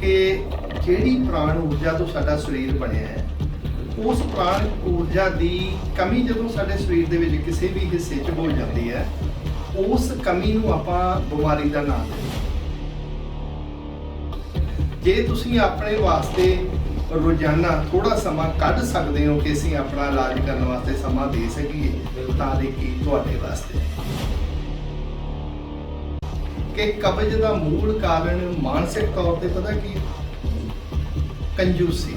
ਕਿ ਜਿਹੜੀ ਪ੍ਰਾਣ ਊਰਜਾ ਤੋਂ ਸਾਡਾ ਸਰੀਰ ਬਣਿਆ ਹੈ, ਉਸ ਪ੍ਰਾਣ ਊਰਜਾ ਦੀ ਕਮੀ ਜਦੋਂ ਸਾਡੇ ਸਰੀਰ ਦੇ ਵਿੱਚ ਕਿਸੇ ਵੀ ਹਿੱਸੇ 'ਚ ਹੋ ਜਾਂਦੀ ਹੈ, ਉਸ ਕਮੀ ਨੂੰ ਆਪਾਂ ਬਿਮਾਰੀ ਦਾ ਨਾਮ ਦਿੰਦੇ ਜੇ ਤੁਸੀਂ ਆਪਣੇ ਵਾਸਤੇ ਰੋਜ਼ਾਨਾ ਥੋੜਾ ਸਮਾਂ ਕੱਢ ਸਕਦੇ ਹੋ ਕਿ ਅਸੀਂ ਆਪਣਾ ਇਲਾਜ ਕਰਨ ਵਾਸਤੇ ਸਮਾਂ ਦੇ ਸਕੀਏ, ਤਾਂ ਦੇਖੀ ਤੁਹਾਡੇ ਵਾਸਤੇ। ਕਿ ਕਬਜ਼ ਦਾ ਮੂਲ ਕਾਰਨ ਮਾਨਸਿਕ ਤੌਰ ਤੇ ਪਤਾ ਕੀ ਕੰਜੂਸੀ।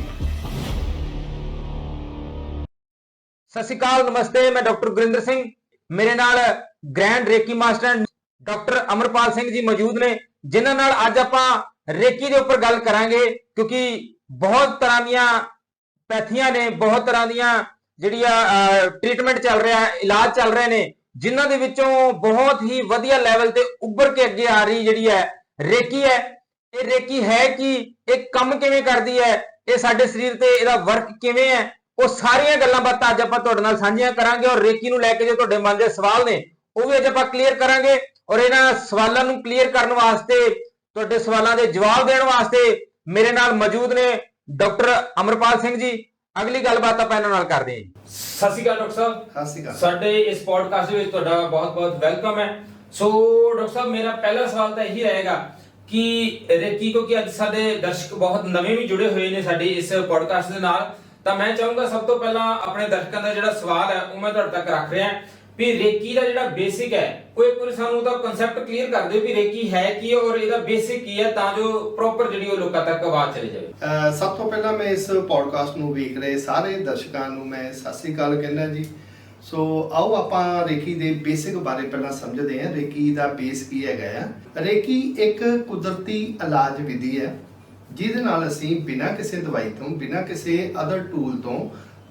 ਸਤਿ ਸ਼੍ਰੀ ਅਕਾਲ, ਨਮਸਤੇ, ਮੈਂ ਡਾਕਟਰ ਗੁਰਿੰਦਰ ਸਿੰਘ। ਮੇਰੇ ਨਾਲ grand reiki master doctor Amarpal Singh ji ਮੌਜੂਦ ਨੇ, ਜਿਨ੍ਹਾਂ ਨਾਲ ਅੱਜ ਆਪਾਂ ਰੇਕੀ ਦੇ ਉੱਪਰ ਗੱਲ ਕਰਾਂਗੇ, ਕਿਉਂਕਿ ਬਹੁਤ ਤਰ੍ਹਾਂ ਦੀਆਂ ਪੈਥੀਆਂ ਨੇ, ਬਹੁਤ ਤਰ੍ਹਾਂ ਦੀਆਂ ਜਿਹੜੀਆਂ ਟ੍ਰੀਟਮੈਂਟ ਚੱਲ ਰਿਹਾ, ਇਲਾਜ ਚੱਲ ਰਹੇ ਨੇ। ਜਿਨ੍ਹਾਂ ਦੇ ਵਿੱਚੋਂ ਬਹੁਤ ਹੀ ਵਧੀਆ ਲੈਵਲ ਤੇ ਉੱਭਰ ਕੇ ਅੱਗੇ ਆ ਰਹੀ ਜਿਹੜੀ ਹੈ, ਰੇਕੀ ਹੈ। ਇਹ ਰੇਕੀ ਹੈ ਕਿ? ਇਹ ਕੰਮ ਕਿਵੇਂ ਕਰਦੀ ਹੈ? ਇਹ ਸਾਡੇ ਸਰੀਰ ਤੇ ਇਹਦਾ ਵਰਕ ਕਿਵੇਂ ਹੈ? ਉਹ ਸਾਰੀਆਂ ਗੱਲਾਂ ਬਾਤਾਂ ਅੱਜ ਆਪਾਂ ਤੁਹਾਡੇ ਨਾਲ ਸਾਂਝੀਆਂ ਕਰਾਂਗੇ ਔਰ ਰੇਕੀ ਨੂੰ ਲੈ ਕੇ ਜੇ ਤੁਹਾਡੇ ਮਨ ਦੇ ਸਵਾਲ ਨੇ, ਉਹ ਵੀ ਅੱਜ ਆਪਾਂ ਕਲੀਅਰ ਕਰਾਂਗੇ। ਔਰ ਇਹਨਾਂ ਸਵਾਲਾਂ ਨੂੰ ਕਲੀਅਰ ਕਰਨ ਵਾਸਤੇ, ਤੁਹਾਡੇ ਸਵਾਲਾਂ ਦੇ ਜਵਾਬ ਦੇਣ ਵਾਸਤੇ ਮੇਰੇ ਨਾਲ ਮੌਜੂਦ ਨੇ ਡਾਕਟਰ ਅਮਰਪਾਲ ਸਿੰਘ ਜੀ। ਅਗਲੀ ਗੱਲਬਾਤ ਆਪਾਂ ਇਹਨਾਂ ਨਾਲ ਕਰਦੇ ਹਾਂ ਜੀ। ਸਤਿ ਸ਼੍ਰੀ ਅਕਾਲ ਡਾਕਟਰ ਸਾਹਿਬ। ਹਾਸੀ ਗੱਲ ਸਾਡੇ ਇਸ ਪੋਡਕਾਸਟ ਵਿੱਚ ਤੁਹਾਡਾ ਬਹੁਤ-ਬਹੁਤ ਵੈਲਕਮ ਹੈ। ਸੋ ਡਾਕਟਰ ਸਾਹਿਬ ਮੇਰਾ ਪਹਿਲਾ ਸਵਾਲ ਤਾਂ ਇਹੀ ਰਹੇਗਾ ਕਿ ਰੇਕੀ ਕਿਉਂਕਿ ਅੱਜ ਸਾਡੇ ਦਰਸ਼ਕ ਬਹੁਤ ਨਵੇਂ ਵੀ ਜੁੜੇ ਹੋਏ ਨੇ ਸਾਡੀ ਇਸ ਪੋਡਕਾਸਟ ਦੇ ਨਾਲ ਤਾਂ ਮੈਂ ਚਾਹੂੰਗਾ ਸਭ ਤੋਂ ਪਹਿਲਾਂ ਆਪਣੇ ਦਰਸ਼ਕਾਂ ਦਾ ਜਿਹੜਾ ਸਵਾਲ ਹੈ ਉਹ ਮੈਂ ਤੁਹਾਡੇ ਤੱਕ ਰੱਖ ਰਿਹਾ। ਵੀ ਰੇਕੀ ਦਾ ਜਿਹੜਾ ਬੇਸਿਕ ਹੈ ਉਹ ਇੱਕ ਵਾਰੀ ਸਾਨੂੰ ਉਹਦਾ ਕਨਸੈਪਟ ਕਲੀਅਰ ਕਰ ਦਿਓ ਵੀ ਰੇਕੀ ਹੈ ਕੀ ਔਰ ਇਹਦਾ ਬੇਸਿਕ ਕੀ ਹੈ ਤਾਂ ਜੋ ਪ੍ਰੋਪਰ ਜਿਹੜੀ ਉਹ ਲੋਕਾਂ ਤੱਕ ਆਵਾਜ਼ ਚਲੀ ਜਾਵੇ। ਸਭ ਤੋਂ ਪਹਿਲਾਂ ਮੈਂ ਇਸ ਪੋਡਕਾਸਟ ਨੂੰ ਵੇਖ ਰਹੇ ਸਾਰੇ ਦਰਸ਼ਕਾਂ ਨੂੰ ਮੈਂ ਸਤਿ ਸ੍ਰੀ ਅਕਾਲ ਕਹਿੰਦਾ ਜੀ। ਸੋ ਆਓ ਆਪਾਂ ਰੇਕੀ ਦੇ ਬੇਸਿਕ ਬਾਰੇ ਪਹਿਲਾਂ ਸਮਝਦੇ ਹਾਂ, ਰੇਕੀ ਦਾ ਬੇਸ ਕੀ ਹੈਗਾ ਆ। ਰੇਕੀ ਇੱਕ ਕੁਦਰਤੀ ਇਲਾਜ ਵਿਧੀ ਹੈ, ਜਿਹਦੇ ਨਾਲ ਅਸੀਂ ਬਿਨਾਂ ਕਿਸੇ ਦਵਾਈ ਤੋਂ, ਬਿਨਾਂ ਕਿਸੇ ਅਦਰ ਟੂਲ ਤੋਂ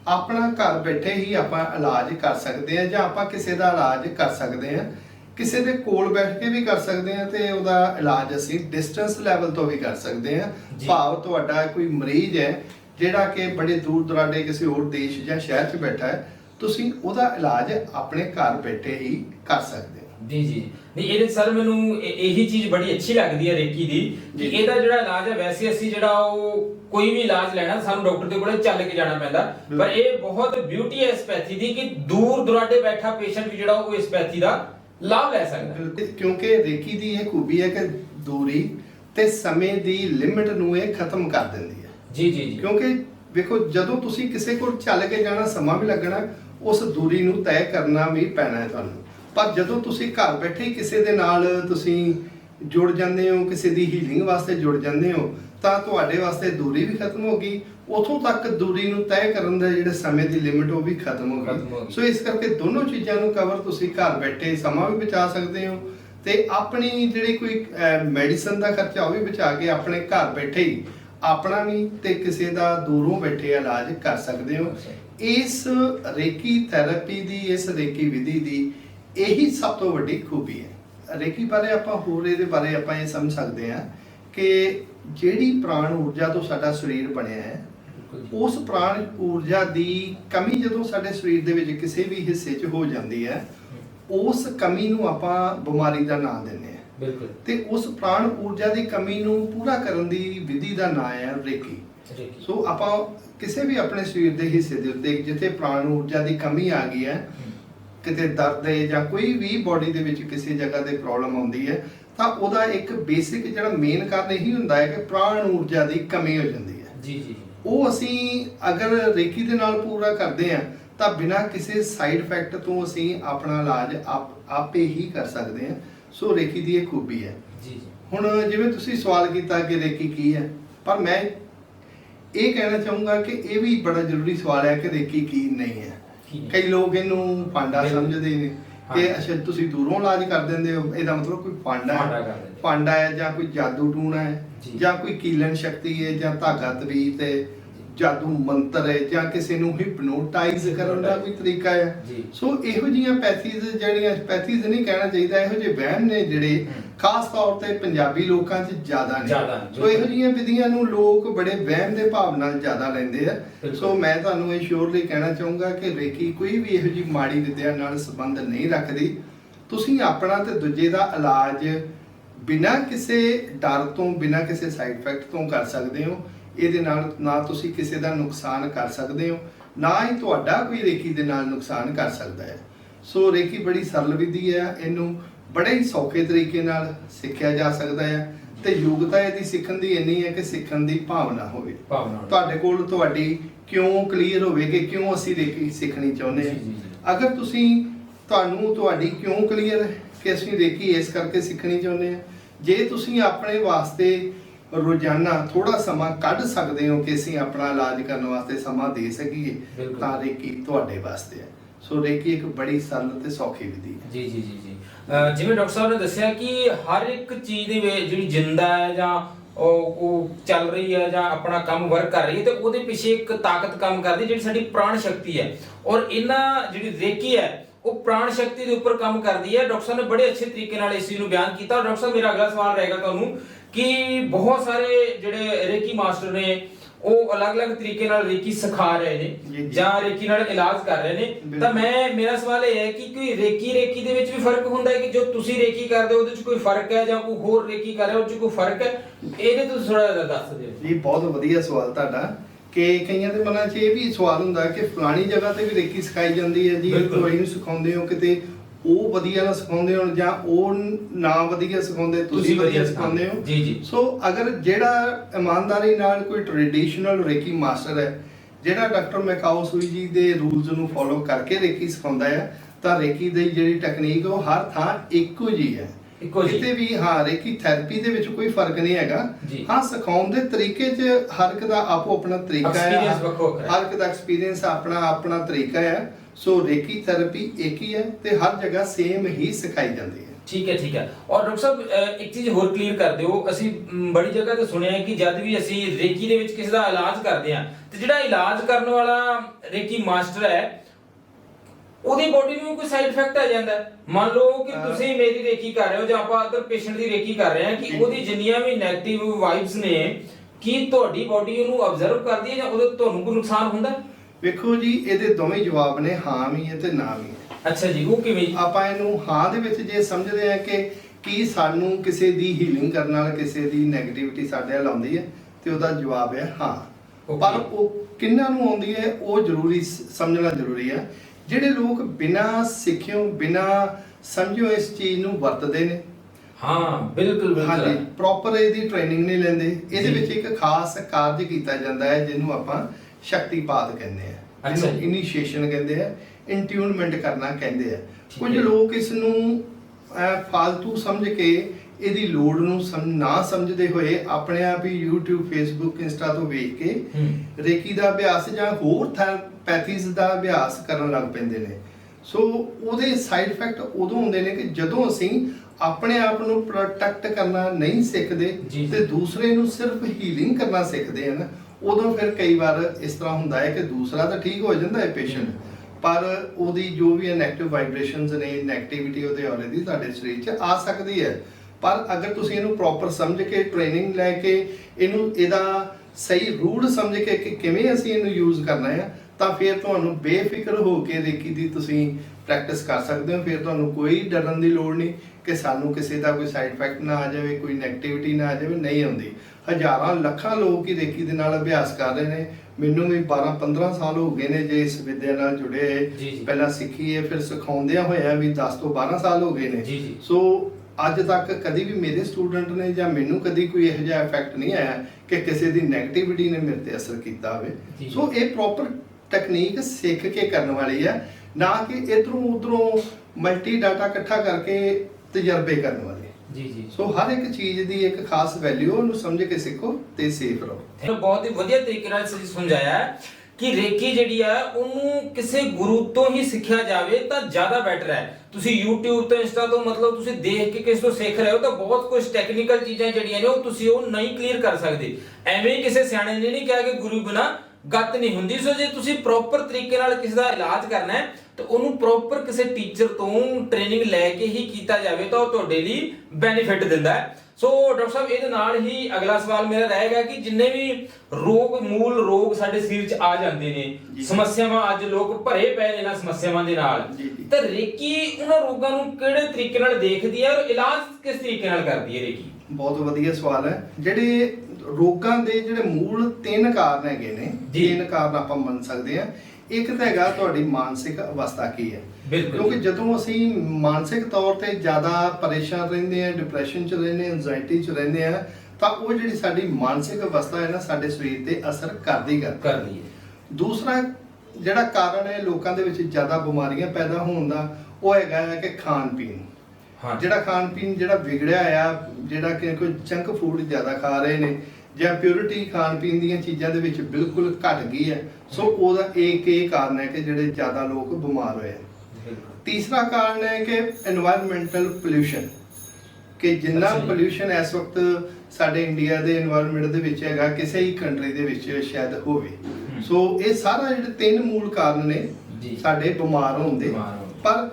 ਆਪਣਾ ਘਰ ਬੈਠੇ ਹੀ ਆਪਾਂ ਇਲਾਜ ਕਰ ਸਕਦੇ ਹਾਂ ਜਾਂ ਆਪਾਂ ਕਿਸੇ ਦਾ ਇਲਾਜ ਕਰ ਸਕਦੇ ਹਾਂ ਕਿਸੇ ਦੇ ਕੋਲ ਬੈਠ ਕੇ ਵੀ ਕਰ ਸਕਦੇ ਹਾਂ ਤੇ ਉਹਦਾ ਇਲਾਜ ਅਸੀਂ ਡਿਸਟੈਂਸ ਲੈਵਲ ਤੋਂ ਵੀ ਕਰ ਸਕਦੇ ਜੀ। ਭਾਵ ਤੁਹਾਡਾ ਕੋਈ ਮਰੀਜ਼ ਹੈ ਜਿਹੜਾ ਕਿ ਬੜੇ ਦੂਰ ਦਰਾਡੇ ਕਿਸੇ ਹੋਰ ਦੇਸ਼ ਜਾਂ ਸ਼ਹਿਰ 'ਚ ਬੈਠਾ ਹੈ ਤੁਸੀਂ ਉਹਦਾ ਇਲਾਜ ਆਪਣੇ ਘਰ ਬੈਠੇ ਹੀ ਕਰ ਸਕਦੇ ਜੀ ਜੀ। ਨਹੀਂ ਇਹਦੇ ਸਰ ਮੈਨੂੰ ਇਹ- ਇਹੀ ਚੀਜ਼ ਬੜੀ ਅੱਛੀ ਲੱਗਦੀ ਹੈ ਰੇਕੀ ਦੀ ਕਿ ਜੀ। ਇਹਦਾ ਜਿਹੜਾ ਇਲਾਜ ਹੈ ਵੈਸੇ ਅਸੀਂ ਜਿਹੜਾ ਉਹ ਕੋਈ ਵੀ ਇਲਾਜ ਲੈਣਾ ਸਾਨੂੰ ਡਾਕਟਰ ਦੇ ਕੋਲੇ ਚੱਲ ਕੇ ਜਾਣਾ ਪੈਂਦਾ। ਪਰ ਇਹ ਬਹੁਤ ਬਿਊਟੀ ਹੈ ਇਸ ਪੈਥੀ ਦੀ ਕਿ ਦੂਰ ਦੁਰਾਡੇ ਬੈਠਾ ਪੇਸ਼ੈਂਟ ਵੀ ਜਿਹੜਾ ਉਹ ਇਸ ਪੈਥੀ ਦਾ ਲਾਭ ਲੈ ਸਕਦਾ। ਹੈ। ਬਿਲਕੁਲ ਕਿਉਂਕਿ ਰੇਕੀ ਦੀ ਇਹ ਖੂਬੀ ਹੈ ਕਿ ਦੂਰੀ ਤੇ ਸਮੇਂ ਦੀ ਲਿਮਿਟ ਨੂੰ ਇਹ ਖਤਮ ਕਰ ਦਿੰਦੀ ਹੈ। ਜੀ ਜੀ ਜੀ। ਕਿਉਂਕਿ ਵੇਖੋ ਜਦੋਂ ਤੁਸੀਂ ਕਿਸੇ ਕੋਲ ਚੱਲ ਕੇ ਜਾਣਾ ਸਮਾਂ ਵੀ ਲੱਗਣਾ ਉਸ ਦੂਰੀ ਨੂੰ ਤੈਅ ਕਰਨਾ ਵੀ ਪੈਣਾ ਹੈ ਤੁਹਾਨੂੰ। ਪਰ ਜਦੋਂ ਤੁਸੀਂ ਘਰ ਬੈਠੇ ਹੀ ਕਿਸੇ ਦੇ ਨਾਲ ਤੁਸੀਂ ਜੁੜ ਜਾਂਦੇ ਹੋ ਕਿਸੇ ਦੀ ਹੀਲਿੰਗ ਵਾਸਤੇ ਜੁੜ ਜਾਂਦੇ ਹੋ ਤਾਂ ਤੁਹਾਡੇ ਵਾਸਤੇ ਦੂਰੀ ਵੀ ਖਤਮ ਹੋ ਗਈ। ਉਥੋਂ ਤੱਕ ਦੂਰੀ ਨੂੰ ਤੈਅ ਕਰਨ ਦਾ ਜਿਹੜੇ ਸਮੇਂ ਦੀ ਲਿਮਿਟ ਉਹ ਵੀ ਖਤਮ ਹੋ ਗਈ। ਸੋ ਇਸ ਕਰਕੇ ਦੋਨੋਂ ਚੀਜ਼ਾਂ ਨੂੰ ਕਵਰ ਤੁਸੀਂ ਘਰ ਬੈਠੇ ਸਮਾਂ ਵੀ ਬਚਾ ਸਕਦੇ ਹੋ ਤੇ ਆਪਣੀ ਜਿਹੜੀ ਕੋਈ ਮੈਡੀਸਨ ਦਾ ਖਰਚਾ ਉਹ ਵੀ ਬਚਾ ਕੇ ਆਪਣੇ ਘਰ ਬੈਠੇ ਹੀ ਆਪਣਾ ਵੀ ਤੇ ਕਿਸੇ ਦਾ ਦੂਰੋਂ ਬੈਠੇ ਇਲਾਜ ਕਰ ਸਕਦੇ ਹੋ। ਇਸ ਰੇਕੀ ਥੈਰੇਪੀ ਦੀ ਇਸ ਰੇਕੀ ਵਿਧੀ ਦੀ ਇਹੀ ਸਭ ਤੋਂ ਵੱਡੀ ਖੂਬੀ ਹੈ। ਰੇਕੀ ਬਾਰੇ ਆਪਾਂ ਹੋਰ ਇਹਦੇ ਬਾਰੇ ਆਪਾਂ ਇਹ ਸਮਝ ਸਕਦੇ ਹਾਂ ਕਿ ਜਿਹੜੀ ਪ੍ਰਾਣ ਊਰਜਾ ਤੋਂ ਸਾਡਾ ਸਰੀਰ ਬਣਿਆ ਹੈ ਉਸ ਪ੍ਰਾਣ ਊਰਜਾ ਦੀ ਕਮੀ ਜਦੋਂ ਸਾਡੇ ਸਰੀਰ ਦੇ ਵਿੱਚ ਕਿਸੇ ਵੀ ਹਿੱਸੇ 'ਚ ਹੋ ਜਾਂਦੀ ਹੈ ਉਸ ਕਮੀ ਨੂੰ ਆਪਾਂ ਬਿਮਾਰੀ ਦਾ ਨਾਮ ਦਿੰਦੇ ਬਿਲਕੁਲ। ਤੇ ਉਸ ਪ੍ਰਾਣ ਊਰਜਾ ਦੀ ਕਮੀ ਨੂੰ ਪੂਰਾ ਕਰਨ ਦੀ ਵਿਧੀ ਦਾ ਨਾਮ ਹੈ ਰੇਕੀ। ਸੋ ਆਪਾਂ ਕਿਸੇ ਵੀ ਆਪਣੇ ਸਰੀਰ ਦੇ ਹਿੱਸੇ ਦੇ ਉੱਤੇ ਜਿੱਥੇ ਪ੍ਰਾਣ ਊਰਜਾ ਦੀ ਕਮੀ ਆ ਗਈ ਹੈ। ਕਿਤੇ ਦਰਦ ਹੈ ਜਾਂ ਕੋਈ ਵੀ ਬਾਡੀ ਦੇ ਵਿੱਚ ਕਿਸੇ ਜਗ੍ਹਾ ਤੇ ਪ੍ਰੋਬਲਮ ਆਉਂਦੀ ਹੈ ਤਾਂ ਉਹਦਾ ਇੱਕ ਬੇਸਿਕ ਜਿਹੜਾ ਮੇਨ ਕਾਰਨ ਇਹੀ ਹੁੰਦਾ ਹੈ ਕਿ ਪ੍ਰਾਣ ਊਰਜਾ ਦੀ ਕਮੀ ਹੋ ਜਾਂਦੀ ਹੈ। ਜੀ ਜੀ ਉਹ ਅਸੀਂ ਅਗਰ ਰੇਕੀ ਦੇ ਨਾਲ ਪੂਰਾ ਕਰਦੇ ਹਾਂ ਤਾਂ ਬਿਨਾਂ ਕਿਸੇ ਸਾਈਡ ਇਫੈਕਟ ਤੋਂ ਅਸੀਂ ਆਪਣਾ ਇਲਾਜ ਆਪ ਆਪੇ ਹੀ ਕਰ ਸਕਦੇ ਹਾਂ। ਸੋ ਰੇਕੀ ਦੀ ਇਹ ਖੂਬੀ ਹੈ। ਜੀ ਜੀ। ਹੁਣ ਜਿਵੇਂ ਤੁਸੀਂ ਸਵਾਲ ਕੀਤਾ ਕਿ ਰੇਕੀ ਕੀ ਹੈ ਪਰ ਮੈਂ ਇਹ ਕਹਿਣਾ ਚਾਹੂੰਗਾ ਕਿ ਇਹ ਵੀ ਬੜਾ ਜ਼ਰੂਰੀ ਸਵਾਲ ਹੈ ਕਿ ਰੇਕੀ ਕੀ ਨਹੀਂ ਹੈ। ਕਈ ਲੋਕ ਇਹਨੂੰ ਪਾਂਡਾ ਬਿਲਕੁਲ। ਸਮਝਦੇ ਨੇ ਕਿ ਹਾਂ। ਅੱਛਾ ਤੁਸੀਂ ਦੂਰੋਂ ਇਲਾਜ ਕਰ ਦਿੰਦੇ ਹੋ ਇਹਦਾ ਮਤਲਬ ਕੋਈ ਪਾਂਡਾ ਪਾਂਡਾ ਹੈ ਦਿੰਦੇ। ਪਾਂਡਾ ਹੈ ਜਾਂ ਕੋਈ ਜਾਦੂ ਟੂਣਾ ਹੈ ਜੀ। ਜਾਂ ਕੋਈ ਕੀਲਨ ਸ਼ਕਤੀ ਹੈ ਜਾਂ ਧਾਗਾ ਤਵੀਤ ਹੈ ਜਾਦੂ ਮੰਤਰ ਹੈ ਜਾਂ ਕਿਸੇ ਨੂੰ ਹਿਪਨੋਟਾਈਜ਼ ਕਰਨ ਦਾ ਕੋਈ ਤਰੀਕਾ ਹੈ। ਸੋ ਇਹੋ ਜੀਆਂ ਪੈਥੀਜ਼ ਜਿਹੜੀਆਂ ਪੈਥੀਜ਼ ਨਹੀਂ ਕਹਿਣਾ ਚਾਹੀਦਾ ਇਹੋ ਜਿਹੇ ਵਹਿਮ ਨੇ ਜਿਹੜੇ। ਖਾਸ ਤੌਰ ਤੇ ਪੰਜਾਬੀ ਲੋਕਾਂ 'ਚ ਜ਼ਿਆਦਾ ਨੇ। ਸੋ ਇਹੋ ਜੀਆਂ ਵਿਧੀਆਂ ਨੂੰ ਲੋਕ ਬੜੇ ਵਹਿਮ ਦੇ ਭਾਵ ਨਾਲ ਜ਼ਿਆਦਾ ਲੈਂਦੇ ਆ। ਸੋ ਮੈਂ ਤੁਹਾਨੂੰ ਇਹ ਸ਼ੋਰਲੀ ਕਹਿਣਾ ਚਾਹੂੰਗਾ ਕਿ ਰੇਕੀ ਕੋਈ ਵੀ ਇਹੋ ਜੀ ਮਾੜੀ ਵਿਦਿਆ ਨਾਲ ਸੰਬੰਧ ਨਹੀਂ ਰੱਖਦੀ। ਤੁਸੀਂ ਆਪਣਾ ਤੇ ਦੂਜੇ ਦਾ ਇਲਾਜ ਬਿਨਾਂ ਕਿਸੇ ਡਰ ਤੋਂ ਬਿਨਾਂ ਕਿਸੇ ਸਾਈਡ ਇਫੈਕਟ ਤੋਂ ਕਰ ਸਕਦੇ ਹੋ। ਇਹਦੇ ਨਾਲ ਨਾ ਤੁਸੀਂ ਕਿਸੇ ਦਾ ਨੁਕਸਾਨ ਕਰ ਸਕਦੇ ਹੋ ਨਾ ਹੀ ਤੁਹਾਡਾ ਕੋਈ ਰੇਕੀ ਦੇ ਨਾਲ ਨੁਕਸਾਨ ਕਰ ਸਕਦਾ ਹੈ ਸੋ ਰੇਕੀ ਬੜੀ ਸਰਲ ਵਿਧੀ ਹੈ ਇਹਨੂੰ ਬੜੇ ਹੀ ਸੌਖੇ ਤਰੀਕੇ ਨਾਲ ਸਿੱਖਿਆ ਜਾ ਸਕਦਾ ਹੈ ਤੇ ਯੋਗਤਾ ਇਹਦੀ ਸਿੱਖਣ ਦੀ ਇੰਨੀ ਹੈ ਕਿ ਸਿੱਖਣ ਦੀ ਭਾਵਨਾ ਹੋਵੇ ਭਾਵਨਾ। ਤੁਹਾਡੇ ਕੋਲ ਤੁਹਾਡੀ ਕਿਉਂ ਕਲੀਅਰ ਹੋਵੇ ਕਿ ਕਿਉਂ ਅਸੀਂ ਰੇਕੀ ਸਿੱਖਣੀ ਚਾਹੁੰਦੇ ਹਾਂ। ਅਗਰ ਤੁਸੀਂ ਤੁਹਾਨੂੰ ਤੁਹਾਡੀ ਕਿਉਂ ਕਲੀਅਰ ਕਿ ਅਸੀਂ ਰੇਕੀ ਇਸ ਕਰਕੇ ਸਿੱਖਣੀ ਚਾਹੁੰਦੇ ਹਾਂ ਜੇ ਤੁਸੀਂ ਆਪਣੇ ਵਾਸਤੇ ਰੋਜ਼ਾਨਾ ਥੋੜਾ ਸਮਾਂ ਕੱਢ ਸਕਦੇ ਹੋ ਕਿ ਅਸੀਂ ਆਪਣਾ ਇਲਾਜ ਕਰਨ ਵਾਸਤੇ ਸਮਾਂ ਦੇ ਸਕੀਏ ਬਿਲਕੁਲ। ਤਾਂ ਰੇਕੀ ਤੁਹਾਡੇ ਵਾਸਤੇ ਹੈ। ਸੋ ਰੇਕੀ ਇੱਕ ਬੜੀ ਸਰਲ ਤੇ ਸੌਖੀ ਵਿਧੀ ਹੈ। ਜੀ ਜੀ ਜੀ ਜੀ। ਅਹ ਜਿਵੇਂ ਡਾਕਟਰ ਸਾਹਿਬ ਨੇ ਦੱਸਿਆ ਕਿ ਹਰ ਇੱਕ ਚੀਜ਼ ਦੇ ਵਿੱਚ ਜਿਹੜੀ ਜਿੰਦਾ ਹੈ ਜਾਂ ਉਹ ਉਹ ਚੱਲ ਰਹੀ ਹੈ ਜਾਂ ਆਪਣਾ ਕੰਮ ਵਰਕ ਕਰ ਰਹੀ ਹੈ ਤੇ ਉਹਦੇ ਪਿੱਛੇ ਇੱਕ ਤਾਕਤ ਕੰਮ ਕਰਦੀ ਹੈ, ਜਿਹੜੀ ਸਾਡੀ ਪ੍ਰਾਣ ਸ਼ਕਤੀ ਹੈ। ਔਰ ਇਹਨਾਂ ਜਿਹੜੀ ਰੇਕੀ ਹੈ ਉਹ ਪ੍ਰਾਣ ਸ਼ਕਤੀ ਦੇ ਉੱਪਰ ਕੰਮ ਕਰਦੀ ਹੈ। ਡਾਕਟਰ ਸਾਹਿਬ ਨੇ ਬੜੇ ਅੱਛੇ ਤਰੀਕੇ ਨਾਲ ਇਸ ਚੀਜ਼ ਨੂੰ ਬਿਆਨ ਕੀਤਾ। ਔਰ ਡਾਕਟਰ ਸਾਹਿਬ ਮੇਰਾ ਅਗਲਾ ਸਵਾਲ ਰਹੇਗਾ ਤੁਹਾਨੂੰ ਕਿ ਬਹੁਤ ਸਾਰੇ ਜਿਹੜੇ ਰੇਕੀ ਮਾਸਟਰ ਨੇ ਉਹ ਅਲੱਗ-ਅਲੱਗ ਤਰੀਕੇ ਨਾਲ ਰੇਕੀ ਸਿਖਾ ਰਹੇ ਨੇ ਜੀ। ਰੇਕੀ ਨਾਲ ਇਲਾਜ ਕਰ ਰਹੇ ਨੇ ਤਾਂ। ਮੈਂ ਮੇਰਾ ਸਵਾਲ ਇਹ ਹੈ ਕਿ ਕੋਈ ਰੇਕੀ ਰੇਕੀ ਦੇ ਵਿੱਚ ਵੀ ਫ਼ਰਕ ਹੁੰਦਾ ਹੈ ਕਿ ਜੋ ਤੁਸੀਂ ਰੇਕੀ ਕਰਦੇ ਹੋ ਉਹਦੇ ਵਿੱਚ ਕੋਈ ਫ਼ਰਕ ਹੈ ਜਾਂ ਕੋਈ ਹੋਰ ਰੇਕੀ ਕਰ ਰਿਹਾ ਉਹਦੇ ਵਿੱਚ ਕੋਈ ਫ਼ਰਕ ਹੈ ਇਹਦੇ ਤੁਸੀਂ ਥੋੜਾ ਜਿਹਾ ਦੱਸ ਦਿਓ ਜੀ ਬਹੁਤ ਵਧੀਆ ਸਵਾਲ ਤੁਹਾਡਾ ਕਿ ਕਈਆਂ ਦੇ ਮਨਾਂ 'ਚ ਇਹ ਵੀ ਸਵਾਲ ਹੁੰਦਾ ਕਿ ਫਲਾਣੀ ਜਗ੍ਹਾ ਤੇ ਵੀ ਰੇਕੀ ਸਿਖਾਈ ਜਾਂਦੀ ਹੈ ਜੀ। ਕੋਈ ਨੂੰ ਸਿਖਾਉਂਦੇ ਹੋ ਕਿਤੇ ਉਹ ਵਧੀਆ ਨਾ ਸਿਖਾਉਂਦੇ ਹੋ ਜਾਂ ਉਹ ਨਾ ਵਧੀਆ ਸਿਖਾਉਂਦੇ ਤੁਸੀਂ ਵਧੀਆ ਸਿਖਾਉਂਦੇ ਹੋ। ਜੀ ਜੀ। ਸੋ ਅਗਰ ਜਿਹੜਾ ਇਮਾਨਦਾਰੀ ਨਾਲ ਕੋਈ ਟ੍ਰੈਡੀਸ਼ਨਲ ਰੇਕੀ ਮਾਸਟਰ ਹੈ ਜਿਹੜਾ ਡਾਕਟਰ ਮੈਕਾਓ ਸੂਈ ਜੀ ਦੇ ਰੂਲਸ ਨੂੰ ਫੋਲੋ ਕਰਕੇ ਰੇਕੀ ਸਿਖਾਉਂਦਾ ਹੈ ਤਾਂ ਰੇਕੀ ਦੀ ਜਿਹੜੀ ਟੈਕਨੀਕ ਉਹ ਹਰ ਥਾਂ ਇੱਕੋ ਜੀ ਹੈ। ਇੱਕੋ ਜਿਹੀ। ਕਿਤੇ ਵੀ ਹਾਂ ਰੇਕੀ ਥੈਰੇਪੀ ਦੇ ਵਿੱਚ ਕੋਈ ਫ਼ਰਕ ਨਹੀਂ ਹੈਗਾ। ਜੀ। ਹਾਂ ਸਿਖਾਉਣ ਦੇ ਤਰੀਕੇ 'ਚ ਹਰ ਇੱਕ ਦਾ ਆਪੋ ਆਪਣਾ ਤਰੀਕਾ ਹੈ। ਹਰ ਇੱਕ ਦਾ ਐਕਸਪੀਰੀਅੰਸ ਆਪਣਾ ਆਪਣਾ ਤਰੀਕਾ ਹੈ। ਸੋ ਰੇਕੀ ਥੈਰੇਪੀ ਇੱਕ ਹੀ ਹੈ ਤੇ ਹਰ ਜਗ੍ਹਾ ਸੇਮ ਹੀ ਸਿਖਾਈ ਜਾਂਦੀ ਹੈ ਠੀਕ ਹੈ ਠੀਕ ਹੈ ਔਰ ਡਾਕਟਰ ਸਾਹਿਬ ਇੱਕ ਚੀਜ਼ ਹੋਰ ਕਲੀਅਰ ਕਰ ਦਿਓ ਅਸੀਂ ਬੜੀ ਜਗ੍ਹਾ ਤੇ ਸੁਣਿਆ ਹੈ ਕਿ ਜਦ ਵੀ ਅਸੀਂ ਰੇਕੀ ਦੇ ਵਿੱਚ ਕਿਸੇ ਦਾ ਇਲਾਜ ਕਰਦੇ ਹਾਂ ਤੇ ਜਿਹੜਾ ਇਲਾਜ ਕਰਨ ਵਾਲਾ ਰੇਕੀ ਮਾਸਟਰ ਹੈ ਉਹਦੀ ਬੋਡੀ ਨੂੰ ਕੋਈ ਸਾਈਡ ਇਫੈਕਟ ਆ ਜਾਂਦਾ। ਮੰਨ ਲਓ ਕਿ। ਤੁਸੀਂ ਮੇਰੀ ਰੇਕੀ ਕਰ ਰਹੇ ਹੋ ਜਾਂ ਆਪਾਂ ਅਦਰ ਪੇਸ਼ੈਂਟ ਦੀ ਰੇਕੀ ਕਰ ਰਹੇ ਹਾਂ ਕਿ। ਉਹਦੀ ਜਿੰਨੀਆਂ ਵੀ 네ਗੇਟਿਵ ਵਾਈਬਸ ਨੇ ਕੀ ਤੁਹਾਡੀ ਬੋਡੀ ਉਹਨੂੰ ਆਬਜ਼ਰਵ ਕਰਦੀ ਹੈ ਜਾਂ ਉਹਦੇ ਤੁਹਾਨੂੰ ਕੋਈ ਨੁਕਸਾਨ ਹੁੰਦਾ ਹੈ? ਵੇਖੋ ਜੀ ਇਹਦੇ ਦੋਵੇਂ ਜਵਾਬ ਨੇ ਹਾਂ ਵੀ ਹੈ ਤੇ ਨਾ ਵੀ ਹੈ ਅੱਛਾ ਜੀ ਉਹ ਕਿਵੇਂ ਜੀ? ਆਪਾਂ ਇਹਨੂੰ ਹਾਂ ਦੇ ਵਿੱਚ ਜੇ ਸਮਝਦੇ ਆ ਕਿ ਕੀ ਸਾਨੂੰ ਕਿਸੇ ਦੀ ਹੀਲਿੰਗ ਕਰਨ ਨਾਲ ਕਿਸੇ ਦੀ 네ਗੇਟਿਵਿਟੀ ਸਾਡੇ ਵੱਲ ਆਉਂਦੀ ਹੈ ਤੇ ਉਹਦਾ ਜਵਾਬ ਹੈ ਹਾਂ Okay. ਪਰ ਉਹ ਕਿੰਨਾਂ ਨੂੰ ਆਉਂਦੀ ਹੈ ਉਹ ਜ਼ਰੂਰੀ ਸ- ਸਮਝਣਾ ਜ਼ਰੂਰੀ ਹੈ ਜਿਹੜੇ ਲੋਕ ਬਿਨਾਂ ਸਿੱਖਿਓ ਬਿਨਾਂ ਸਮਝਿਓ ਇਸ ਚੀਜ਼ ਨੂੰ ਵਰਤਦੇ ਨੇ ਹਾਂ ਬਿਲਕੁਲ ਹਾਂਜੀ ਬਿਲਕੁਲ ਪ੍ਰੋਪਰ ਇਹਦੀ ਟ੍ਰੇਨਿੰਗ ਨਹੀਂ ਲੈਂਦੇ ਇਹਦੇ ਜੀ। ਵਿੱਚ ਇੱਕ ਖਾਸ ਕਾਰਜ ਕੀਤਾ ਜਾਂਦਾ ਹੈ ਜਿਹਨੂੰ ਆਪਾਂ ਸ਼ਕਤੀਪਾਤ ਕਹਿੰਦੇ ਆ ਅੱਛਾ ਜੀ। ਇਨੀਸ਼ੀਏਸ਼ਨ ਕਹਿੰਦੇ ਆ ਇੰਟਿਊਨਮੈਂਟ ਕਰਨਾ ਕਹਿੰਦੇ ਆ ਠੀਕ ਕੁਝ ਹੈ। ਲੋਕ ਇਸ ਨੂੰ ਅਹ, ਫਾਲਤੂ ਸਮਝ ਕੇ ਇਹਦੀ ਲੋੜ ਨੂੰ ਸਮ ਨਾ ਸਮਝਦੇ ਹੋਏ ਆਪਣੇ ਆਪ ਹੀ YouTube Facebook Insta ਤੋਂ ਵੇਖ ਕੇ ਹੂੰ ਰੇਕੀ ਦਾ ਅਭਿਆਸ ਜਾਂ ਹੋਰ ਥੈਰੇਪੀਜ਼ ਦਾ ਅਭਿਆਸ ਕਰਨ ਲੱਗ ਪੈਂਦੇ ਨੇ ਸੋ ਉਹਦੇ ਸਾਈਡ ਇਫੈਕਟ ਉਦੋਂ ਹੁੰਦੇ ਨੇ ਕਿ ਜਦੋਂ ਅਸੀਂ ਆਪਣੇ ਆਪ ਨੂੰ ਪ੍ਰੋਟੈਕਟ ਕਰਨਾ ਨਹੀਂ ਸਿੱਖਦੇ ਜੀ, ਜੀ। ਤੇ ਦੂਸਰੇ ਨੂੰ ਸਿਰਫ ਹੀਲਿੰਗ ਕਰਨਾ ਸਿੱਖਦੇ ਹਨ ਉਦੋਂ ਫਿਰ ਕਈ ਵਾਰ ਇਸ ਤਰ੍ਹਾਂ ਹੁੰਦਾ ਹੈ ਕਿ ਦੂਸਰਾ ਤਾਂ ਠੀਕ ਹੋ ਜਾਂਦਾ ਹੈ ਪੇਸ਼ੈਂਟ ਪਰ ਉਹਦੀ ਜੋ ਵੀ ਨੈਗੇਟਿਵ ਵਾਈਬ੍ਰੇਸ਼ਨਸ ਨੇ ਨੈਗੇਟਿਵਿਟੀ ਉਹਦੇ ਆਲਰੇਡੀ ਸਾਡੇ ਸਰੀਰ 'ਚ ਆ ਸਕਦੀ ਹੈ। ਪਰ ਅਗਰ ਤੁਸੀਂ ਇਹਨੂੰ ਪ੍ਰੋਪਰ ਸਮਝ ਕੇ ਟ੍ਰੇਨਿੰਗ ਲੈ ਕੇ ਇਹਨੂੰ ਇਹਦਾ ਸਹੀ ਰੂਲ ਸਮਝ ਕੇ ਕਿ ਕਿਵੇਂ ਅਸੀਂ ਇਹਨੂੰ ਯੂਜ਼ ਕਰਨਾ ਹੈ, ਤਾਂ ਫਿਰ ਤੁਹਾਨੂੰ ਬੇਫਿਕਰ ਹੋ ਕੇ ਰੇਕੀ ਦੀ ਤੁਸੀਂ ਪ੍ਰੈਕਟਿਸ ਕਰ ਸਕਦੇ ਹੋ। ਫਿਰ ਤੁਹਾਨੂੰ ਕੋਈ ਡਰਨ ਦੀ ਲੋੜ ਨਹੀਂ ਕਿ ਸਾਨੂੰ ਕਿਸੇ ਦਾ ਕੋਈ ਸਾਈਡ ਇਫੈਕਟ ਨਾ ਆ ਜਾਵੇ, ਕੋਈ ਨੈਗੇਟਿਵਿਟੀ ਨਾ ਆ ਜਾਵੇ, ਨਹੀਂ ਆਉਂਦੀ। ਹਜ਼ਾਰਾਂ ਲੱਖਾਂ ਲੋਕ ਹੀ ਰੇਕੀ ਦੇ ਨਾਲ ਅਭਿਆਸ ਕਰ ਰਹੇ ਨੇ ਮੈਨੂੰ ਵੀ 12 15 ਸਾਲ ਹੋ ਗਏ ਨੇ ਜੇ ਇਸ ਵਿਦਿਆ ਨਾਲ ਜੁੜੇ। ਪਹਿਲਾਂ ਸਿੱਖੀ ਹੈ ਫਿਰ ਸਿਖਾਉਂਦਿਆਂ ਹੋਇਆ ਵੀ 10 ਤੋਂ 12 ਸਾਲ ਹੋ ਗਏ ਨੇ। ਸੋ ਅੱਜ ਤੱਕ ਕਦੀ ਵੀ ਮੇਰੇ ਸਟੂਡੈਂਟ ਨੇ ਜਾਂ ਮੈਨੂੰ ਕਦੀ ਕੋਈ ਇਹੋ ਜਿਹਾ ਇਫੈਕਟ ਨਹੀਂ ਆਇਆ ਕਿ ਕਿਸੇ ਦੀ 네ਗੇਟਿਵਿਟੀ ਨੇ ਮੇਰੇ ਤੇ ਅਸਰ ਕੀਤਾ। ਹੋਵੇ ਸੋ ਇਹ ਪ੍ਰੋਪਰ ਟੈਕਨੀਕ ਸਿੱਖ ਕੇ ਕਰਨ ਵਾਲੀ ਹੈ ਨਾ ਕਿ ਇਧਰੋਂ ਉਧਰੋਂ ਮਲਟੀ ਡਾਟਾ ਇਕੱਠਾ ਕਰਕੇ ਤਜਰਬੇ ਕਰਨ ਵਾਲੀ ਜੀ ਜੀ। ਸੋ ਹਰ ਇੱਕ ਚੀਜ਼ ਦੀ ਇੱਕ ਖਾਸ ਵੈਲਿਊ ਉਹਨੂੰ ਸਮਝ ਕੇ ਸਿੱਖੋ ਤੇ ਸੇਫ ਰਹੋ। ਇਹ ਬਹੁਤ ਹੀ ਵਧੀਆ ਤਰੀਕੇ ਨਾਲ ਤੁਸੀਂ ਸਮਝਾਇਆ ਹੈ ਕਿ ਰੇਕੀ ਜਿਹੜੀ ਆ ਉਹਨੂੰ ਕਿਸੇ ਗੁਰੂ ਤੋਂ ਹੀ ਸਿੱਖਿਆ ਜਾਵੇ ਤਾਂ ਜ਼ਿਆਦਾ ਬੈਟਰ ਹੈ। ਤੁਸੀਂ YouTube ਤੋਂ Insta ਤੋਂ ਮਤਲਬ ਤੁਸੀਂ ਦੇਖ ਕੇ ਕਿਸੇ ਤੋਂ ਸਿੱਖ ਰਹੇ ਹੋ ਤਾਂ ਬਹੁਤ ਕੁਝ ਟੈਕਨੀਕਲ ਚੀਜ਼ਾਂ ਜਿਹੜੀਆਂ ਨੇ ਉਹ ਤੁਸੀਂ ਉਹ ਨਹੀਂ ਕਲੀਅਰ ਕਰ ਸਕਦੇ। ਐਵੇਂ ਹੀ ਕਿਸੇ ਸਿਆਣੇ ਨੇ ਨਹੀਂ ਕਿਹਾ ਕਿ ਗੁਰੂ ਬਿਨਾ ਗੱਤ ਨਹੀਂ ਹੁੰਦੀ। ਸੋ ਜੇ ਤੁਸੀਂ ਪ੍ਰੋਪਰ ਤਰੀਕੇ ਨਾਲ ਕਿਸੇ ਦਾ ਇਲਾਜ ਕਰਨਾ ਹੈ ਤਾਂ ਉਹਨੂੰ ਪ੍ਰੋਪਰ ਕਿਸੇ ਟੀਚਰ ਤੋਂ ਟ੍ਰੇਨਿੰਗ ਲੈ ਕੇ ਹੀ ਕੀਤਾ ਜਾਵੇ ਤਾਂ ਉਹ ਤੁਹਾਡੇ ਲਈ ਬੈਨੀਫਿਟ ਦਿੰਦਾ ਹੈ ਸੋ ਡਾਕਟਰ ਸਾਹਿਬ ਇਹਦੇ ਨਾਲ ਹੀ ਅਗਲਾ ਸਵਾਲ ਮੇਰਾ ਰਹੇਗਾ ਕਿ ਜਿੰਨੇ ਵੀ ਰੋਗ ਮੂਲ ਰੋਗ ਸਾਡੇ ਸਰੀਰ 'ਚ ਆ ਜਾਂਦੇ ਨੇ। ਸਮੱਸਿਆਵਾਂ ਅੱਜ ਲੋਕ ਭਰੇ ਪਏ ਨੇ ਇਹਨਾਂ ਸਮੱਸਿਆਵਾਂ ਦੇ ਨਾਲ। ਤਾਂ ਰੇਕੀ ਉਹਨਾਂ ਰੋਗਾਂ ਨੂੰ ਕਿਹੜੇ ਤਰੀਕੇ ਨਾਲ ਦੇਖਦੀ ਹੈ ਔਰ ਇਲਾਜ ਕਿਸ ਤਰੀਕੇ ਨਾਲ ਕਰਦੀ ਹੈ ਰੇਕੀ ਬਹੁਤ ਵਧੀਆ ਸਵਾਲ ਹੈ ਜਿਹੜੇ ਰੋਗਾਂ ਦੇ ਜਿਹੜੇ ਮੂਲ ਤਿੰਨ ਕਾਰਨ ਹੈਗੇ ਨੇ। ਤਿੰਨ ਕਾਰਨ ਆਪਾਂ ਮੰਨ ਸਕਦੇ ਹਾਂ ਇੱਕ ਤਾਂ ਹੈਗਾ ਤੁਹਾਡੀ ਮਾਨਸਿਕ ਅਵਸਥਾ ਕੀ ਹੈ? ਕਿਉਂਕਿ। ਜਦੋਂ ਅਸੀਂ ਮਾਨਸਿਕ ਤੌਰ ਤੇ ਜ਼ਿਆਦਾ ਪਰੇਸ਼ਾਨ ਰਹਿੰਦੇ ਆ ਡਿਪਰੈਸ਼ਨ ਚ ਰਹਿੰਦੇ ਆ ਐਂਜ਼ਾਇਟੀ ਚ ਰਹਿੰਦੇ ਆ ਤਾਂ ਉਹ ਜਿਹੜੀ ਸਾਡੀ ਮਾਨਸਿਕ ਅਵਸਥਾ ਹੈ ਨਾ ਸਾਡੇ ਸਰੀਰ ਤੇ ਅਸਰ ਕਰਦੀ ਕਰਦੀ ਹੈ। ਦੂਸਰਾ ਜਿਹੜਾ ਕਾਰਨ ਹੈ ਲੋਕਾਂ ਦੇ ਵਿੱਚ ਜ਼ਿਆਦਾ ਬਿਮਾਰੀਆਂ ਪੈਦਾ ਹੋਣ ਦਾ ਉਹ ਹੈਗਾ ਹੈ ਕਿ ਖਾਣ ਪੀਣ। ਹਾਂ। ਜਿਹੜਾ ਖਾਣ ਪੀਣ ਜਿਹੜਾ ਵਿਗੜਿਆ ਆ ਜਿਹੜਾ ਕਿ ਕੋਈ ਜੰਕ ਫੂਡ ਜ਼ਿਆਦਾ ਖਾ ਰਹੇ ਨੇ ਜਾਂ ਪਿਓਰਿਟੀ ਖਾਣ ਪੀਣ ਦੀਆਂ ਚੀਜ਼ਾਂ ਦੇ ਵਿੱਚ ਬਿਲਕੁਲ ਘਟ ਗਈ ਹੈ ਸੋ ਉਹਦਾ ਇੱਕ ਇਹ ਕਾਰਨ ਹੈ ਕਿ ਜਿਹੜੇ ਜ਼ਿਆਦਾ ਲੋਕ ਬਿਮਾਰ ਹੋਏ ਆ। ਤੀਸਰਾ ਕਾਰਨ ਹੈ ਕਿ এনवायरमेंटਲ ਪੋਲੂਸ਼ਨ ਕਿ ਜਿੰਨਾ ਪੋਲੂਸ਼ਨ ਇਸ ਵਕਤ ਸਾਡੇ ਇੰਡੀਆ ਦੇ এনवायरमेंट ਦੇ ਵਿੱਚ ਹੈਗਾ ਕਿਸੇ ਹੀ ਕੰਟਰੀ ਦੇ ਵਿੱਚ ਸ਼ਾਇਦ ਹੋਵੇ। ਸੋ ਇਹ ਸਾਰਾ ਜਿਹੜੇ ਤਿੰਨ ਮੂਲ ਕਾਰਨ ਨੇ ਸਾਡੇ ਬਿਮਾਰ ਹੋਣ ਦੇ। ਪਰ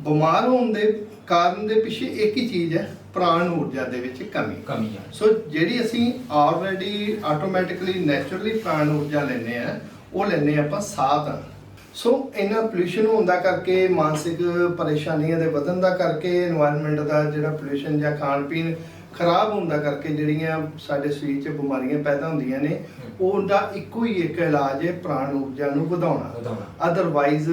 ਬਿਮਾਰ ਹੋਣ ਦੇ ਕਾਰਨ ਦੇ ਪਿੱਛੇ ਇੱਕ ਹੀ ਚੀਜ਼ ਹੈ ਪ੍ਰਾਣ ਊਰਜਾ ਦੇ ਵਿੱਚ ਕਮੀ। ਸੋ ਜਿਹੜੀ ਅਸੀਂ ਆਲਰੇਡੀ ਆਟੋਮੈਟਿਕਲੀ ਨੇਚਰਲੀ ਪ੍ਰਾਣ ਊਰਜਾ ਲੈਨੇ ਆ ਉਹ ਲੈਨੇ ਆਪਾਂ ਸਾਹ ਤਾਂ ਸੋ ਇਹਨਾਂ ਪੋਲੂਸ਼ਨ ਹੋਣ ਦਾ ਕਰਕੇ ਮਾਨਸਿਕ ਪਰੇਸ਼ਾਨੀਆਂ ਦੇ ਵਧਣ ਦਾ ਕਰਕੇ এনवायरमेंट ਦਾ ਜਿਹੜਾ ਪੋਲੂਸ਼ਨ ਜਾਂ ਖਾਣ ਪੀਣ ਖਰਾਬ ਹੋਣ ਦਾ ਕਰਕੇ ਜਿਹੜੀਆਂ ਸਾਡੇ ਸਰੀਰ 'ਚ ਬਿਮਾਰੀਆਂ ਪੈਦਾ ਹੁੰਦੀਆਂ ਨੇ ਉਹਦਾ ਇੱਕੋ ਹੀ ਇੱਕ ਇਲਾਜ ਹੈ ਪ੍ਰਾਣ ਊਰਜਾ ਨੂੰ ਵਧਾਉਣਾ। ਅਦਰਵਾਈਜ਼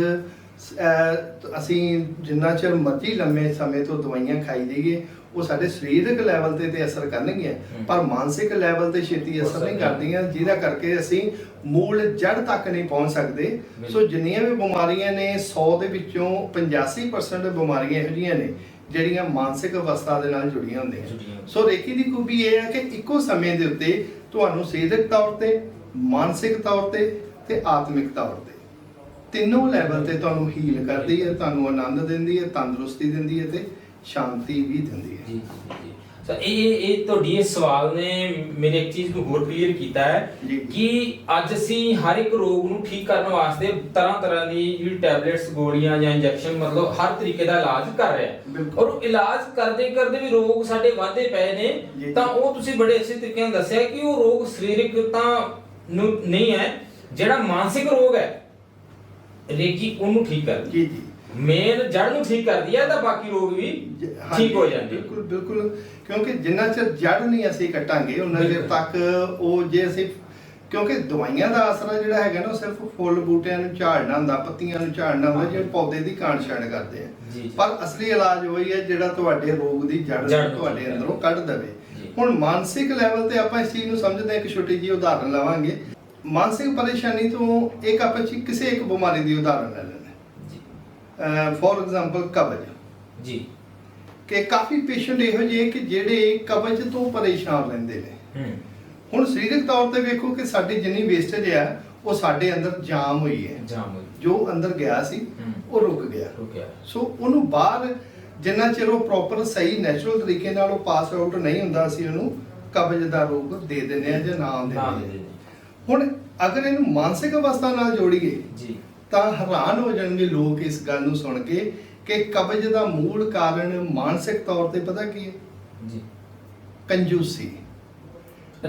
ਅਸੀਂ ਜਿੰਨਾ ਚਿਰ ਮਰਜ਼ੀ ਲੰਮੇ ਸਮੇਂ ਤੋਂ ਦਵਾਈਆਂ ਖਾਈ ਜਾਈਏ ਉਹ ਸਾਡੇ ਸਰੀਰਕ ਲੈਵਲ ਤੇ ਤੇ ਅਸਰ ਕਰਨਗੀਆਂ। ਪਰ ਮਾਨਸਿਕ ਲੈਵਲ ਤੇ ਛੇਤੀ ਅਸਰ ਨਹੀਂ ਕਰਦੀਆਂ ਜਿਹਦਾ ਕਰਕੇ ਅਸੀਂ ਮੂਲ ਜੜ ਤੱਕ ਨਹੀਂ ਪਹੁੰਚ ਸਕਦੇ ਸੋ। ਜਿੰਨੀਆਂ ਵੀ ਬਿਮਾਰੀਆਂ ਨੇ 100 ਦੇ ਵਿੱਚੋਂ 85% ਬਿਮਾਰੀਆਂ ਇਹੋ ਜਿਹੀਆਂ ਨੇ ਜਿਹੜੀਆਂ ਮਾਨਸਿਕ ਅਵਸਥਾ ਦੇ ਨਾਲ ਜੁੜੀਆਂ ਹੁੰਦੀਆਂ। ਸੋ ਰੇਕੀ ਦੀ ਖੂਬੀ ਇਹ ਹੈ ਕਿ ਇੱਕੋ ਸਮੇਂ ਦੇ ਉੱਤੇ ਤੁਹਾਨੂੰ ਸਰੀਰਕ ਤੌਰ ਤੇ ਮਾਨਸਿਕ ਤੌਰ ਤੇ ਤੇ ਆਤਮਿਕ ਤੌਰ ਤੇ ਤਿੰਨੋਂ ਲੈਵਲ ਤੇ ਤੁਹਾਨੂੰ ਹੀਲ ਕਰਦੀ ਹੈ ਤੁਹਾਨੂੰ ਆਨੰਦ ਦਿੰਦੀ ਹੈ ਤੰਦਰੁਸਤੀ ਦਿੰਦੀ ਹੈ ਤੇ ਸ਼ਾਂਤੀ ਵੀ ਦਿੰਦੀ ਹੈ ਜੀ ਜੀ ਜੀ ਸੋ ਇਹ ਇਹ ਤੁਹਾਡੀ ਇਹ ਸਵਾਲ ਨੇ ਮੇਰੇ ਇੱਕ ਚੀਜ਼ ਨੂੰ ਹੋਰ ਕਲੀਅਰ ਕੀਤਾ ਹੈ। ਕਿ ਅੱਜ ਅਸੀਂ ਹਰ ਇੱਕ ਰੋਗ ਨੂੰ ਠੀਕ ਕਰਨ ਵਾਸਤੇ ਤਰ੍ਹਾਂ ਤਰ੍ਹਾਂ ਦੀ ਜਿਹੜੀ ਟੈਬਲੇਟਸ ਗੋਲੀਆਂ ਜਾਂ ਇੰਜੈਕਸ਼ਨ ਮਤਲਬ ਹਰ ਤਰੀਕੇ ਦਾ ਇਲਾਜ ਕਰ ਰਹੇ ਹਾਂ। ਔਰ ਉਹ ਇਲਾਜ ਕਰਦੇ ਕਰਦੇ ਵੀ ਰੋਗ ਸਾਡੇ ਵਾਧੇ ਪਏ। ਨੇ ਤਾਂ ਉਹ ਤੁਸੀਂ ਬੜੇ ਅੱਛੇ ਤਰੀਕੇ ਨਾਲ ਦੱਸਿਆ ਕਿ ਉਹ ਰੋਗ ਸਰੀਰਕ ਤਾਂ ਨੂੰ ਨਹੀਂ ਹੈ ਜਿਹੜਾ ਮਾਨਸਿਕ ਰੋਗ ਹੈ ਰੇਕੀ ਉਹਨੂੰ ਠੀਕ ਕਰਦੀ ਜੀ ਜੀ ਮੇਨ ਜੜ ਨੂੰ ਠੀਕ ਕਰਦੀ ਹੈ ਤਾਂ ਬਾਕੀ ਰੋਗ ਵੀ ਜ- ਠੀਕ ਹੋ ਜਾਂਦੇ ਬਿਲਕੁਲ ਬਿਲਕੁਲ। ਕਿਉਂਕਿ ਜਿੰਨਾ ਚਿਰ ਜੜ ਨਹੀਂ ਅਸੀਂ ਕੱਟਾਂਗੇ ਉਹਨਾਂ ਚਿਰ। ਤੱਕ ਉਹ ਜੇ ਅਸੀਂ ਕਿਉਂਕਿ ਦਵਾਈਆਂ ਦਾ ਅਸਰ ਜਿਹੜਾ ਹੈਗਾ ਨਾ ਉਹ ਸਿਰਫ ਫੁੱਲ ਬੂਟਿਆਂ ਨੂੰ ਝਾੜਨਾ ਹੁੰਦਾ ਪੱਤੀਆਂ ਨੂੰ ਝਾੜਨਾ ਹੁੰਦਾ ਜਿਹੜੇ ਪੌਦੇ ਦੀ ਕਾਣ ਛਾਣ ਕਰਦੇ ਆ। ਜੀ, ਜੀ। ਪਰ ਅਸਲੀ ਇਲਾਜ ਉਹੀ ਹੈ ਜਿਹੜਾ ਤੁਹਾਡੇ ਰੋਗ ਦੀ ਜੜ ਤੁਹਾਡੇ ਅੰਦਰੋਂ ਕੱਢ ਦੇਵੇ। ਜੀ। ਹੁਣ ਮਾਨਸਿਕ ਲੈਵਲ ਤੇ ਆਪਾਂ ਇਸ ਚੀਜ਼ ਨੂੰ ਸਮਝਦੇ ਇੱਕ ਛੋਟੀ ਜਿਹੀ ਉਦਾਹਰਨ ਲਵਾਂਗੇ। ਮਾਨਸਿਕ ਪਰੇਸ਼ਾਨੀ ਤੋਂ ਇੱਕ ਆਪਾਂ ਕਿਸੇ ਇੱਕ ਬਿਮਾਰੀ ਦੀ ਉਦਾਹਰਨ ਲੈ ਲੈਂਦੇ ਜੀ ਫੋਰ ਐਗਜ਼ਾਮਪਲ ਕਬਜ਼। ਜੀ। ਕਿ ਕਾਫੀ ਪੇਸ਼ੈਂਟ ਇਹੋ ਜਿਹੇ ਕਿ ਜਿਹੜੇ ਕਬਜ਼ ਤੋਂ ਪਰੇਸ਼ਾਨ ਰਹਿੰਦੇ ਨੇ। ਹੁਣ ਸਰੀਰਕ ਤੌਰ ਤੇ ਵੇਖੋ ਕਿ ਸਾਡੀ ਜਿੰਨੀ ਵੇਸਟੇਜ ਆ ਉਹ ਸਾਡੇ ਅੰਦਰ ਜਾਮ ਹੋਈ ਹੈ। ਜਾਮ ਹੋਈ। ਜੋ ਅੰਦਰ ਗਿਆ ਸੀ। ਉਹ ਰੁਕ ਗਿਆ। ਸੋ ਉਹਨੂੰ ਬਾਹਰ ਜਿੰਨਾ ਚਿਰ ਉਹ ਪ੍ਰੋਪਰ ਸਹੀ ਨੈਚੁਰਲ ਤਰੀਕੇ ਨਾਲ ਉਹ ਪਾਸ ਆਊਟ ਨਹੀਂ ਹੁੰਦਾ ਅਸੀਂ ਉਹਨੂੰ ਕਬਜ਼ ਦਾ ਰੂਪ ਦੇ ਦਿੰਦੇ ਆ ਜਾਂ ਨਾਮ ਦਿੰਦੇ ਹੁਣ ਅਗਰ ਇਹਨੂੰ ਮਾਨਸਿਕ ਅਵਸਥਾ ਨਾਲ ਜੋੜੀਏ ਜੀ। ਤਾਂ ਹੈਰਾਨ ਹੋ ਜਾਣਗੇ ਲੋਕ ਇਸ ਗੱਲ ਨੂੰ ਸੁਣ ਕੇ ਕਿ ਕਬਜ਼ ਦਾ ਮੂਲ ਕਾਰਨ ਮਾਨਸਿਕ ਤੌਰ ਤੇ ਪਤਾ ਕੀ ਹੈ? ਜੀ। ਕੰਜੂਸੀ।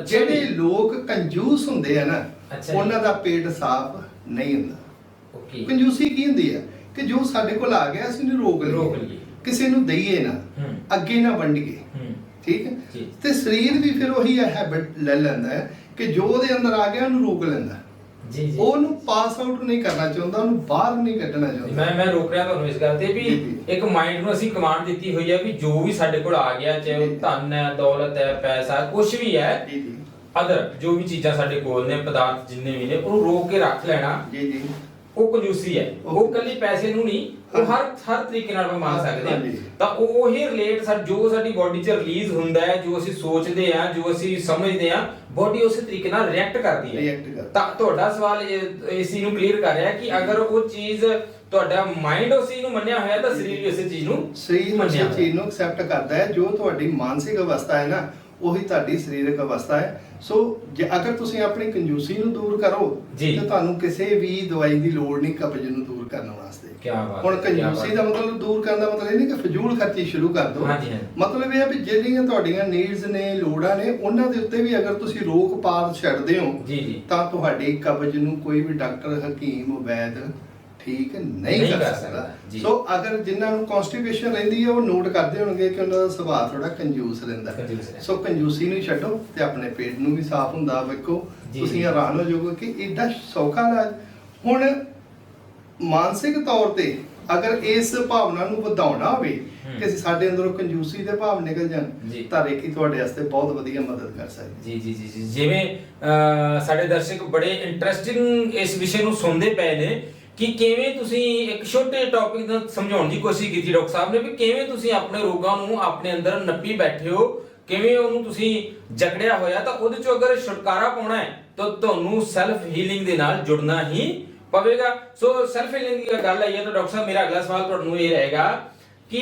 ਜਿਹੜੇ। ਲੋਕ ਕੰਜੂਸ ਹੁੰਦੇ ਆ ਨਾ। ਉਹਨਾਂ ਦਾ ਪੇਟ ਸਾਫ਼ ਨਹੀਂ ਹੁੰਦਾ। ਓਕੇ। ਕੰਜੂਸੀ ਕੀ ਹੁੰਦੀ ਆ? ਕਿ ਜੋ ਸਾਡੇ ਕੋਲ ਆ ਗਿਆ ਅਸੀਂ ਉਹਨੂੰ ਰੋਕ ਰੋਕ ਲਈਏ। ਕਿਸੇ ਨੂੰ ਦਈਏ ਨਾ ਹੂੰ। ਅੱਗੇ ਨਾ ਵੰਡੀਏ। ਹੂੰ। ਠੀਕ ਹੈ। ਤੇ ਸਰੀਰ ਵੀ ਫਿਰ ਉਹੀ ਹੈਬਿਟ ਲੈ ਲੈਂਦਾ ਹੈ ਕਿ ਜੋ ਉਹਦੇ ਅੰਦਰ ਆ ਗਿਆ ਉਹਨੂੰ ਰੋਕ ਲੈਂਦਾ। ਜੀ ਜੀ। ਉਹਨੂੰ ਪਾਸ ਆਊਟ ਨਹੀਂ ਕਰਨਾ ਚਾਹੁੰਦਾ ਉਹਨੂੰ ਬਾਹਰ ਨਹੀਂ ਕੱਢਣਾ ਚਾਹੁੰਦਾ। ਮੈਂ ਮੈਂ ਰੋਕ ਰਿਹਾ ਤੁਹਾਨੂੰ ਇਸ ਗੱਲ ਤੇ ਵੀ। ਇੱਕ ਮਾਈਂਡ ਨੂੰ ਅਸੀਂ ਕਮਾਂਡ ਦਿੱਤੀ ਹੋਈ ਹੈ ਵੀ ਜੋ ਵੀ ਸਾਡੇ ਕੋਲ ਆ ਗਿਆ ਚਾਹੇ ਉਹ। ਧਨ ਹੈ ਦੌਲਤ ਹੈ ਪੈਸਾ ਕੁਝ ਵੀ ਹੈ ਜੀ ਜੀ। ਅਦਰ ਜੋ ਵੀ ਚੀਜ਼ਾਂ ਸਾਡੇ ਕੋਲ ਨੇ ਪਦਾਰਥ ਜਿੰਨੇ ਵੀ ਨੇ ਉਹਨੂੰ ਰੋਕ ਕੇ ਰੱਖ ਲੈਣਾ। ਜੀ ਜੀ। ਉਹ ਕੰਜੂਸੀ ਹੈ। ਉਹ- ਕੱਲੀ ਪੈਸੇ ਨੂੰ ਨਹੀਂ ਉਹ ਹਰ ਹਰ ਤਰੀਕੇ ਨਾਲ ਆਪਾਂ ਮੰਨ ਸਕਦੇ ਹਾਂ। ਤਾਂ ਉਹ ਉਹੀ ਰਿਲੇਟ ਸਰ ਜੋ ਸਾਡੀ ਬਾਡੀ 'ਚ ਰਿਲੀਜ਼ ਹੁੰਦਾ ਹੈ ਜੋ ਅਸੀਂ ਸੋਚਦੇ ਆ ਜੋ ਅਸੀਂ ਸਮਝਦੇ ਆ ਬਾਡੀ ਉਸੇ ਤਰੀਕੇ ਨਾਲ ਰਿਐਕਟ ਕਰਦੀ ਹੈ। ਕਰਦੀ। ਤਾਂ ਤੁਹਾਡਾ ਸਵਾਲ ਇਹ- ਇਸ ਨੂੰ ਕਲੀਅਰ ਕਰ ਰਿਹਾ ਕਿ ਅਗਰ ਉਹ ਚੀਜ਼ ਤੁਹਾਡਾ ਮਾਈਂਡ ਉਸ ਚੀਜ਼ ਨੂੰ ਮੰਨਿਆ ਹੋਇਆ ਤਾਂ ਸਰੀਰ ਵੀ ਉਸੇ ਚੀਜ਼ ਨੂੰ ਸਰੀਰ ਮੰਨਿਆ ਚੀਜ਼ ਨੂੰ ਐਕਸੈਪਟ ਕਰਦਾ ਹੈ। ਜੋ ਤੁਹਾਡੀ ਮਾਨਸਿਕ ਅਵਸਥਾ ਹੈ ਨਾ ਉਹੀ ਤੁਹਾਡੀ ਸਰੀਰਕ ਅਵਸਥਾ ਹੈ। ਸੋ ਜੇ ਅਗਰ ਤੁਸੀਂ ਆਪਣੀ ਕੰਜੂਸੀ ਨੂੰ ਦੂਰ ਕਰੋ ਜੀ। ਤਾਂ ਤੁਹਾਨੂੰ ਕਿਸੇ ਵੀ ਦਵਾਈ ਦੀ ਲੋੜ ਨਹੀਂ ਕਬਜ਼ ਨੂੰ ਦੂਰ ਕਰਨ ਵਾਸਤੇ। ਕੀ ਬਾਤ ਹੁਣ ਹੈ, ਕਿਆ ਕੰਜੂਸੀ ਬਾਤ ਦਾ ਮਤਲਬ ਦੂਰ ਕਰਨ ਦਾ ਮਤਲਬ ਇਹ ਨਹੀਂ ਕਿ ਫਜ਼ੂਲ ਖਰਚੀ ਸ਼ੁਰੂ ਕਰ ਦਿਓ। ਹਾਂਜੀ, ਹਾਂਜੀ। ਮਤਲਬ ਇਹ ਹੈ ਵੀ ਜਿਹੜੀਆਂ ਤੁਹਾਡੀਆਂ ਨੀਡਸ ਨੇ ਲੋੜਾਂ ਨੇ ਉਹਨਾਂ ਦੇ ਉੱਤੇ ਵੀ ਅਗਰ ਤੁਸੀਂ ਰੋਕ ਪਾਰ ਛੱਡਦੇ ਹੋ ਜੀ ਜੀ। ਤਾਂ ਤੁਹਾਡੀ ਕਬਜ਼ ਨੂੰ ਕੋਈ ਵੀ ਡਾਕਟਰ ਹਕੀਮ ਵੈਦ ਠੀਕ ਨਹੀਂ ਕਰ ਸਕਦਾ। ਸੋ ਅਗਰ ਜਿਨ੍ਹਾਂ ਨੂੰ ਕਨਸਟੀਪੇਸ਼ਨ ਰਹਿੰਦੀ ਹੈ ਉਹ ਨੋਟ ਕਰਦੇ ਹੋਣਗੇ ਕਿ ਉਹਨਾਂ ਦਾ ਸੁਭਾਅ ਥੋੜਾ ਕੰਜੂਸ ਰਹਿੰਦਾ। ਸੋ ਕੰਜੂਸੀ ਨੂੰ ਛੱਡੋ ਤੇ ਆਪਣੇ ਪੇਟ ਨੂੰ ਵੀ ਸਾਫ਼ ਹੁੰਦਾ ਵੇਖੋ ਤੁਸੀਂ। ਹੈਰਾਨ ਹੋ ਜਾਓਗੇ ਕਿ ਐਡਾ ਸੌਖਾ ਇਲਾਜ ਹੁਣ ਮਾਨਸਿਕ ਤੌਰ ਤੇ ਅਗਰ ਇਸ ਭਾਵਨਾ ਨੂੰ ਵਧਾਉਣਾ ਹੋਵੇ। ਕਿ ਸਾਡੇ ਅੰਦਰੋਂ ਕੰਜੂਸੀ ਦੇ ਭਾਵ ਨਿਕਲ ਜਾਣ। ਤਾਂ ਰੇਕੀ ਤੁਹਾਡੇ ਵਾਸਤੇ ਬਹੁਤ ਵਧੀਆ ਮਦਦ ਕਰ ਸਕਦੀ ਜੀ ਜੀ ਜੀ ਜੀ ਜਿਵੇਂ ਸਾਡੇ ਦਰਸ਼ਕ ਬੜੇ ਇੰਟਰਸਟਿੰਗ ਇਸ ਵਿਸ਼ੇ ਨੂੰ ਸੁਣਦੇ ਪਏ ਨੇ ਕਿ ਕਿਵੇਂ ਤੁਸੀਂ ਇੱਕ ਛੋਟੇ ਟੌਪਿਕ ਦਾ ਸਮਝਾਉਣ ਦੀ ਕੋਸ਼ਿਸ਼ ਕੀਤੀ ਡਾਕਟਰ ਸਾਹਿਬ ਨੇ ਵੀ ਕਿਵੇਂ ਤੁਸੀਂ ਆਪਣੇ ਰੋਗਾਂ ਨੂੰ ਆਪਣੇ ਅੰਦਰ ਨੱਪੀ ਬੈਠੇ ਹੋ ਕਿਵੇਂ ਉਹਨੂੰ ਤੁਸੀਂ ਜਕੜਿਆ ਹੋਇਆ ਤਾਂ ਉਹਦੇ ਚੋਂ ਅਗਰ ਛੁਟਕਾਰਾ ਪਾਉਣਾ ਹੈ ਤਾਂ ਤੁਹਾਨੂੰ ਸੈਲਫ ਹੀਲਿੰਗ ਦੇ ਨਾਲ ਜੁੜਨਾ ਹੀ ਪਵੇਗਾ। ਸੋ ਸੈਲਫ ਹੀਲਿੰਗ ਦੀ ਗੱਲ ਆਈ ਹੈ ਤਾਂ ਡਾਕਟਰ ਸਾਹਿਬ ਮੇਰਾ ਅਗਲਾ ਸਵਾਲ ਤੁਹਾਨੂੰ ਇਹ ਰਹੇਗਾ ਕਿ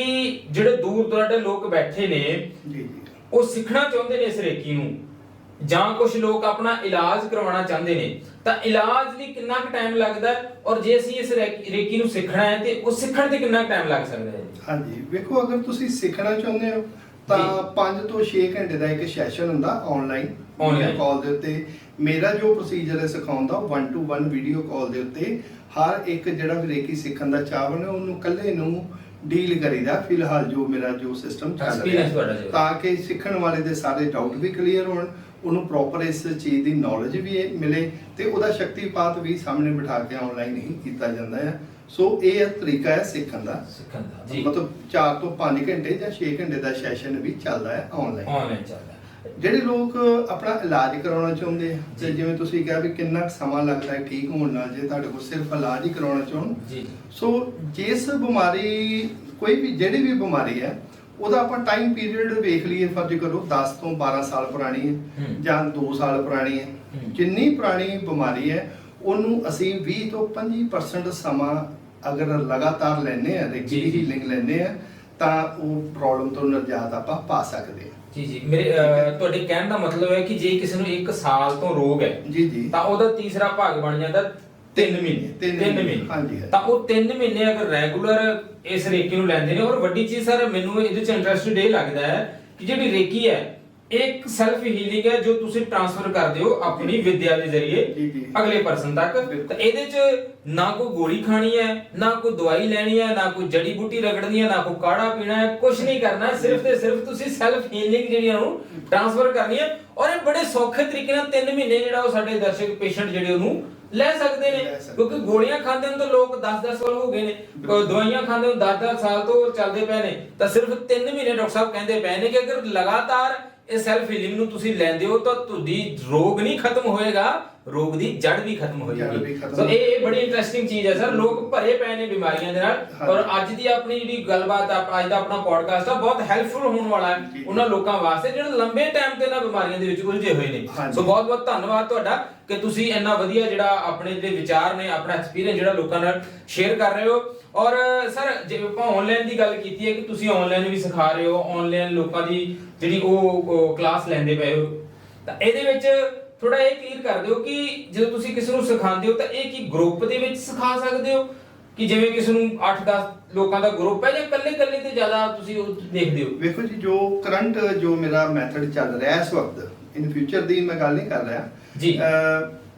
ਜਿਹੜੇ ਦੂਰ ਦੁਰਾਡੇ ਲੋਕ ਬੈਠੇ ਨੇ ਜੀ ਉਹ ਸਿੱਖਣਾ ਚਾਹੁੰਦੇ ਨੇ ਇਸ ਰੇਕੀ ਨੂੰ? ਜਾਂ ਕੁਝ ਲੋਕ ਆਪਣਾ ਇਲਾਜ ਕਰਵਾਉਣਾ ਚਾਹੁੰਦੇ ਨੇ ਤਾਂ ਇਲਾਜ ਲਈ ਕਿੰਨਾ ਕੁ ਟਾਈਮ ਲੱਗਦਾ? ਔਰ ਜੇ ਅਸੀਂ ਇਸ ਰੇਕੀ ਨੂੰ ਸਿੱਖਣਾ ਹੈ ਤੇ ਉਹ ਸਿੱਖਣ ਤੇ ਕਿੰਨਾ ਟਾਈਮ ਲੱਗ ਸਕਦਾ ਹੈ ਹਾਂਜੀ ਵੇਖੋ ਅਗਰ ਤੁਸੀਂ ਸਿੱਖਣਾ ਚਾਹੁੰਦੇ ਹੋ ਤਾਂ ਜੀ। 5 ਤੋਂ 6 ਘੰਟੇ ਦਾ ਇੱਕ ਸੈਸ਼ਨ ਹੁੰਦਾ ਆਨਲਾਈਨ Online। ਕਾਲ ਦੇ ਉੱਤੇ ਮੇਰਾ ਜੋ ਪ੍ਰੋਸੀਜਰ ਹੈ ਸਿਖਾਉਣ ਦਾ 1 ਟੂ 1 ਵੀਡੀਓ ਕਾਲ ਦੇ ਉੱਤੇ ਹਰ ਇੱਕ ਜਿਹੜਾ ਰੇਕੀ ਸਿੱਖਣ ਦਾ ਚਾਹਵਨ ਹੈ ਉਹਨੂੰ ਇਕੱਲੇ ਨੂੰ ਡੀਲ ਕਰੀਦਾ ਫਿਲਹਾਲ ਜੋ ਮੇਰਾ ਜੋ ਸਿਸਟਮ ਚੱਲ ਰਿਹਾ। ਤਾਂ ਕਿ ਸਿੱਖਣ ਵਾਲੇ ਦੇ ਸਾਰੇ ਡਾਊਟ ਵੀ ਕਲੀਅਰ ਹੋਣ ਉਹਨੂੰ ਪ੍ਰੋਪਰ ਇਸ ਚੀਜ਼ ਦੀ ਨੌਲੇਜ ਵੀ ਮਿਲੇ ਤੇ ਉਹਦਾ ਸ਼ਕਤੀਪਾਤ ਵੀ ਸਾਹਮਣੇ ਬਿਠਾ ਕੇ ਆਨਲਾਈਨ ਹੀ ਕੀਤਾ ਜਾਂਦਾ ਹੈ ਸੋ ਇਹ ਤਰੀਕਾ ਹੈ ਸਿੱਖਣ ਦਾ। ਸਿੱਖਣ ਦਾ ਜੀ। ਮਤਲਬ 4 ਤੋਂ 5 ਘੰਟੇ ਜਾਂ 6 ਘੰਟੇ ਦਾ ਸੈਸ਼ਨ ਵੀ ਚੱਲਦਾ ਹੈ ਆਨਲਾਈਨ ਆਨਲਾਈਨ ਚੱਲਦਾ। ਜਿਹੜੇ ਲੋਕ ਆਪਣਾ ਇਲਾਜ ਕਰਾਉਣਾ ਚਾਹੁੰਦੇ ਆ ਤੇ। ਜਿਵੇਂ ਤੁਸੀਂ ਕਿਹਾ ਵੀ ਕਿੰਨਾ ਕੁ ਸਮਾਂ ਲੱਗਦਾ ਹੈ ਠੀਕ ਹੋਣ ਨਾਲ ਜੇ ਤੁਹਾਡੇ ਕੋਲ ਸਿਰਫ ਇਲਾਜ ਹੀ ਕਰਾਉਣਾ ਚਾਹਣ। ਜੀ ਸੋ ਜਿਸ ਬਿਮਾਰੀ ਕੋਈ ਵੀ ਜਿਹੜੀ ਵੀ ਬਿਮਾਰੀ ਹੈ ਉਹਦਾ ਆਪਾਂ ਟਾਈਮ ਪੀਰੀਅਡ ਵੇਖ ਲਈਏ ਫਰਜ਼ ਕਰੋ 10 ਤੋਂ 12 ਸਾਲ ਪੁਰਾਣੀ ਹੈ। ਜਾਂ 2 ਸਾਲ ਪੁਰਾਣੀ ਹੈ। ਜਿੰਨੀ ਪੁਰਾਣੀ ਬਿਮਾਰੀ ਹੈ ਉਹਨੂੰ ਅਸੀਂ 20 ਤੋਂ 25% ਸਮਾਂ ਅਗਰ ਲਗਾਤਾਰ ਲੈਨੇ ਆ ਰੈਗੂਲਰ। ਹੀਲਿੰਗ ਲੈਨੇ ਆ ਤਾਂ ਉਹ ਪ੍ਰੋਬਲਮ ਤੋਂ ਨਿਜਾਤ ਆਪਾਂ ਪਾ ਸਕਦੇ ਹਾਂ ਜੀ ਜੀ ਮੇਰੇ ਤੁਹਾਡੇ ਕਹਿਣ ਦਾ ਮਤਲਬ ਹੈ ਕਿ ਜੇ ਕਿਸੇ ਨੂੰ 1 ਸਾਲ ਤੋਂ ਰੋਗ ਹੈ ਜੀ ਜੀ ਤਾਂ ਉਹਦਾ ਤੀਸਰਾ ਭਾਗ ਬਣ ਜਾਂਦਾ 3 ਮਹੀਨੇ ਤਿੰਨ 3 ਮਹੀਨੇ, ਹਾਂਜੀ, ਹਾਂਜੀ। ਤਾਂ ਉਹ 3 ਮਹੀਨੇ ਅਗਰ ਰੈਗੂਲਰ ਇਸ ਰੇਕੀ ਨੂੰ ਲੈਂਦੇ ਨੇ ਔਰ ਵੱਡੀ ਚੀਜ਼ ਸਰ ਮੈਨੂੰ ਇਹਦੇ ਚ ਇੰਟਰਸਟਡ ਇਹ ਲੱਗਦਾ ਹੈ ਕਿ ਜਿਹੜੀ ਰੇਕੀ ਹੈ ਇੱਕ ਸੈਲਫ ਹੀਲਿੰਗ ਹੈ ਜੋ ਤੁਸੀਂ ਟ੍ਰਾਂਸਫਰ ਕਰਦੇ ਹੋ ਆਪਣੀ ਵਿਦਿਆ ਦੇ ਜੀ, ਜ਼ਰੀਏ ਜੀ। ਅਗਲੇ ਪਰਸਨ ਤੱਕ ਬਿਲਕੁਲ। ਤਾਂ ਇਹਦੇ ਚ ਨਾ ਕੋਈ ਗੋਲੀ ਖਾਣੀ ਹੈ ਨਾ ਕੋਈ ਦਵਾਈ ਲੈਣੀ ਹੈ ਨਾ ਕੋਈ ਜੜੀ ਬੂਟੀ ਰਗੜਨੀ ਹੈ ਨਾ ਕੋਈ ਕਾੜਾ ਪੀਣਾ ਹੈ ਕੁਝ ਨਹੀਂ ਕਰਨਾ ਹੈ, ਸਿਰਫ ਤੇ ਸਿਰਫ ਤੁਸੀਂ ਸੈਲਫ ਹੀਲਿੰਗ ਜਿਹੜੀਆਂ ਨੂੰ ਟ੍ਰਾਂਸਫਰ ਕਰਨੀ ਹੈ ਔਰ ਇਹ ਬੜੇ ਸੌਖੇ ਤਰੀਕੇ ਨਾਲ 3 ਮਹੀਨੇ ਜਿਹੜਾ ਉਹ ਸਾਡੇ ਦਰਸ਼ਕ ਪੇਸ਼ੈਂਟ ਜਿਹੜੇ ਉਹਨੂੰ ਲੈ ਸਕਦੇ ਨੇ। ਕਿਉਂਕਿ ਗੋਲੀਆਂ ਖਾਂਦੇ ਨੂੰ ਤਾਂ ਲੋਕ 10-10 ਸਾਲ ਹੋ ਗਏ ਨੇ ਦਵਾਈਆਂ ਖਾਂਦੇ ਨੂੰ 10-10 ਸਾਲ ਤੋਂ ਚੱਲਦੇ ਪਏ ਨੇ ਤਾਂ ਸਿਰਫ 3 ਮਹੀਨੇ ਡਾਕਟਰ ਸਾਹਿਬ ਕਹਿੰਦੇ ਪਏ ਨੇ ਕਿ ਅਗਰ ਲਗਾਤਾਰ ਇਹ ਸੈਲਫ ਹੀਲਿੰਗ ਨੂੰ ਤੁਸੀਂ ਲੈਂਦੇ ਹੋ ਤਾਂ ਤੁਹਾਡੀ ਰੋਗ ਨਹੀਂ ਖਤਮ ਹੋਏਗਾ ਰੋਗ ਦੀ ਜੜ ਵੀ ਖਤਮ ਹੋ ਜੜ੍ਹ ਵੀ ਜਾਏਗੀ ਖਤਮ ਸੋ ਇਹ ਇਹ ਬੜੀ ਇੰਟਰਸਟਿੰਗ ਚੀਜ਼ ਹੈ ਸਰ ਲੋਕ ਭਰੇ ਪਏ ਨੇ ਬਿਮਾਰੀਆਂ ਦੇ ਨਾਲ ਹਾਂਜੀ। ਔਰ ਅੱਜ ਦੀ ਆਪਣੀ ਜਿਹੜੀ ਗੱਲਬਾਤ ਆ ਅੱਜ ਦਾ ਆਪਣਾ ਪੋਡਕਾਸਟ ਆ ਬਹੁਤ ਹੈਲਪਫੁਲ ਹੋਣ ਵਾਲਾ ਹੈ ਜੀ। ਉਹਨਾਂ ਲੋਕਾਂ ਵਾਸਤੇ ਜਿਹੜੇ ਲੰਬੇ ਟਾਈਮ ਤੇ ਇਹਨਾਂ ਬਿਮਾਰੀਆਂ ਦੇ ਵਿੱਚ ਉਲਝੇ ਹੋਏ ਨੇ ਹਾਂਜੀ। ਸੋ ਬਹੁਤ ਬਹੁਤ ਧੰਨਵਾਦ ਤੁਹਾਡਾ ਕਿ ਤੁਸੀਂ ਇੰਨਾ ਵਧੀਆ ਜਿਹੜਾ ਆਪਣੇ ਜਿਹੜੇ ਵਿਚਾਰ ਨੇ ਆਪਣਾ ਐਕਸਪੀਰੀਅੰਸ ਜਿਹੜਾ ਲੋਕਾਂ ਨਾਲ ਸ਼ੇਅਰ ਕਰ ਰਹੇ ਹੋ ਔਰ ਸਰ ਜੇ ਆਪਾਂ ਆਨਲਾਈਨ ਦੀ ਗੱਲ ਕੀਤੀ ਹੈ ਕਿ ਤੁਸੀਂ ਆਨਲਾਈਨ ਵੀ ਸਿਖਾ ਰਹੇ ਹੋ ਆਨਲਾਈਨ ਲੋਕਾਂ ਦੀ ਜਿਹੜੀ ਉਹ ਕਲਾਸ ਲੈਂਦੇ ਪਏ ਹੋ ਤਾਂ ਇਹਦੇ ਵਿੱਚ ਥੋੜਾ ਇਹ ਕਲੀਅਰ ਕਰ ਦਿਓ ਕਿ ਜਦੋਂ ਤੁਸੀਂ ਕਿਸੇ ਨੂੰ ਸਿਖਾਉਂਦੇ ਹੋ ਤਾਂ ਇਹ ਕੀ ਗਰੁੱਪ ਦੇ ਵਿੱਚ ਸਿਖਾ ਸਕਦੇ ਹੋ? ਕਿ ਜਿਵੇਂ ਕਿਸੇ ਨੂੰ 8-10 ਲੋਕਾਂ ਦਾ ਗਰੁੱਪ ਹੈ ਜਾਂ ਇਕੱਲੇ-ਇਕੱਲੇ ਤੇ ਜ਼ਿਆਦਾ ਤੁਸੀਂ ਉਹ ਦੇਖਦੇ ਹੋ? ਵੇਖੋ ਜੀ ਜੋ ਕਰੰਟ ਜੋ ਮੇਰਾ ਮੈਥਡ ਚੱਲ ਰਿਹਾ ਇਸ ਵਕਤ ਇਨ ਫਿਊਚਰ ਦੀ ਮੈਂ ਗੱਲ ਨਹੀਂ ਕਰ ਰਿਹਾ। ਜੀ।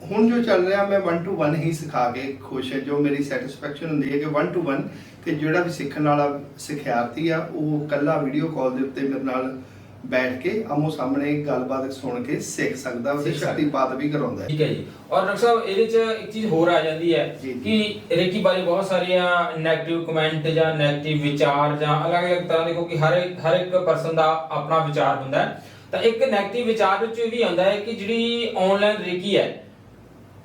ਹੁਣ ਜੋ ਚੱਲ ਰਿਹਾ ਮੈਂ 1 ਟੂ 1 ਹੀ ਸਿਖਾ ਕੇ ਖੁਸ਼ ਹਾਂ। ਜੋ ਮੇਰੀ ਸੈਟੀਸਫੈਕਸ਼ਨ ਹੁੰਦੀ ਹੈ ਕਿ 1 ਟੂ 1 ਕਿ ਜਿਹੜਾ ਵੀ ਸਿੱਖਣ ਵਾਲਾ ਸਿਖਿਆਰਥੀ ਆ ਉਹ ਕੱਲਾ ਵੀਡੀਓ ਕਾਲ ਦੇ ਉੱਤੇ ਮੇਰੇ ਨਾਲ ਬੈਠ ਕੇ ਆਮੋ ਸਾਹਮਣੇ ਗੱਲਬਾਤ ਸੁਣ ਕੇ ਸਿੱਖ ਸਕਦਾ ਉਹਦੀ ਸ਼ਕਤੀ ਬਾਤ ਵੀ ਕਰਾਉਂਦਾ ਠੀਕ ਹੈ ਜੀ। ਔਰ ਡਾਕਟਰ ਸਾਹਿਬ ਇਹਦੇ ਚ ਇੱਕ ਚੀਜ਼ ਹੋਰ ਆ ਜਾਂਦੀ ਹੈ ਕਿ ਰੇਕੀ ਬਾਰੇ ਬਹੁਤ ਸਾਰੀਆਂ 네ਗੇਟਿਵ ਕਮੈਂਟ ਜਾਂ 네ਗੇਟਿਵ ਵਿਚਾਰ ਜਾਂ ਅਲੱਗ-ਅਲੱਗ ਤਰ੍ਹਾਂ ਦੇ ਕਿਉਂਕਿ ਹਰ ਹਰ ਇੱਕ ਪਰਸਨ ਦਾ ਆਪਣਾ ਵਿਚਾਰ ਹੁੰਦਾ ਹੈ। ਤਾਂ ਇੱਕ 네ਗੇਟਿਵ ਵਿਚਾਰ ਵਿੱਚ ਇਹ ਵੀ ਆਉਂਦਾ ਹੈ ਕਿ ਜਿਹੜੀ ਆਨਲਾਈਨ ਰੇਕੀ ਹੈ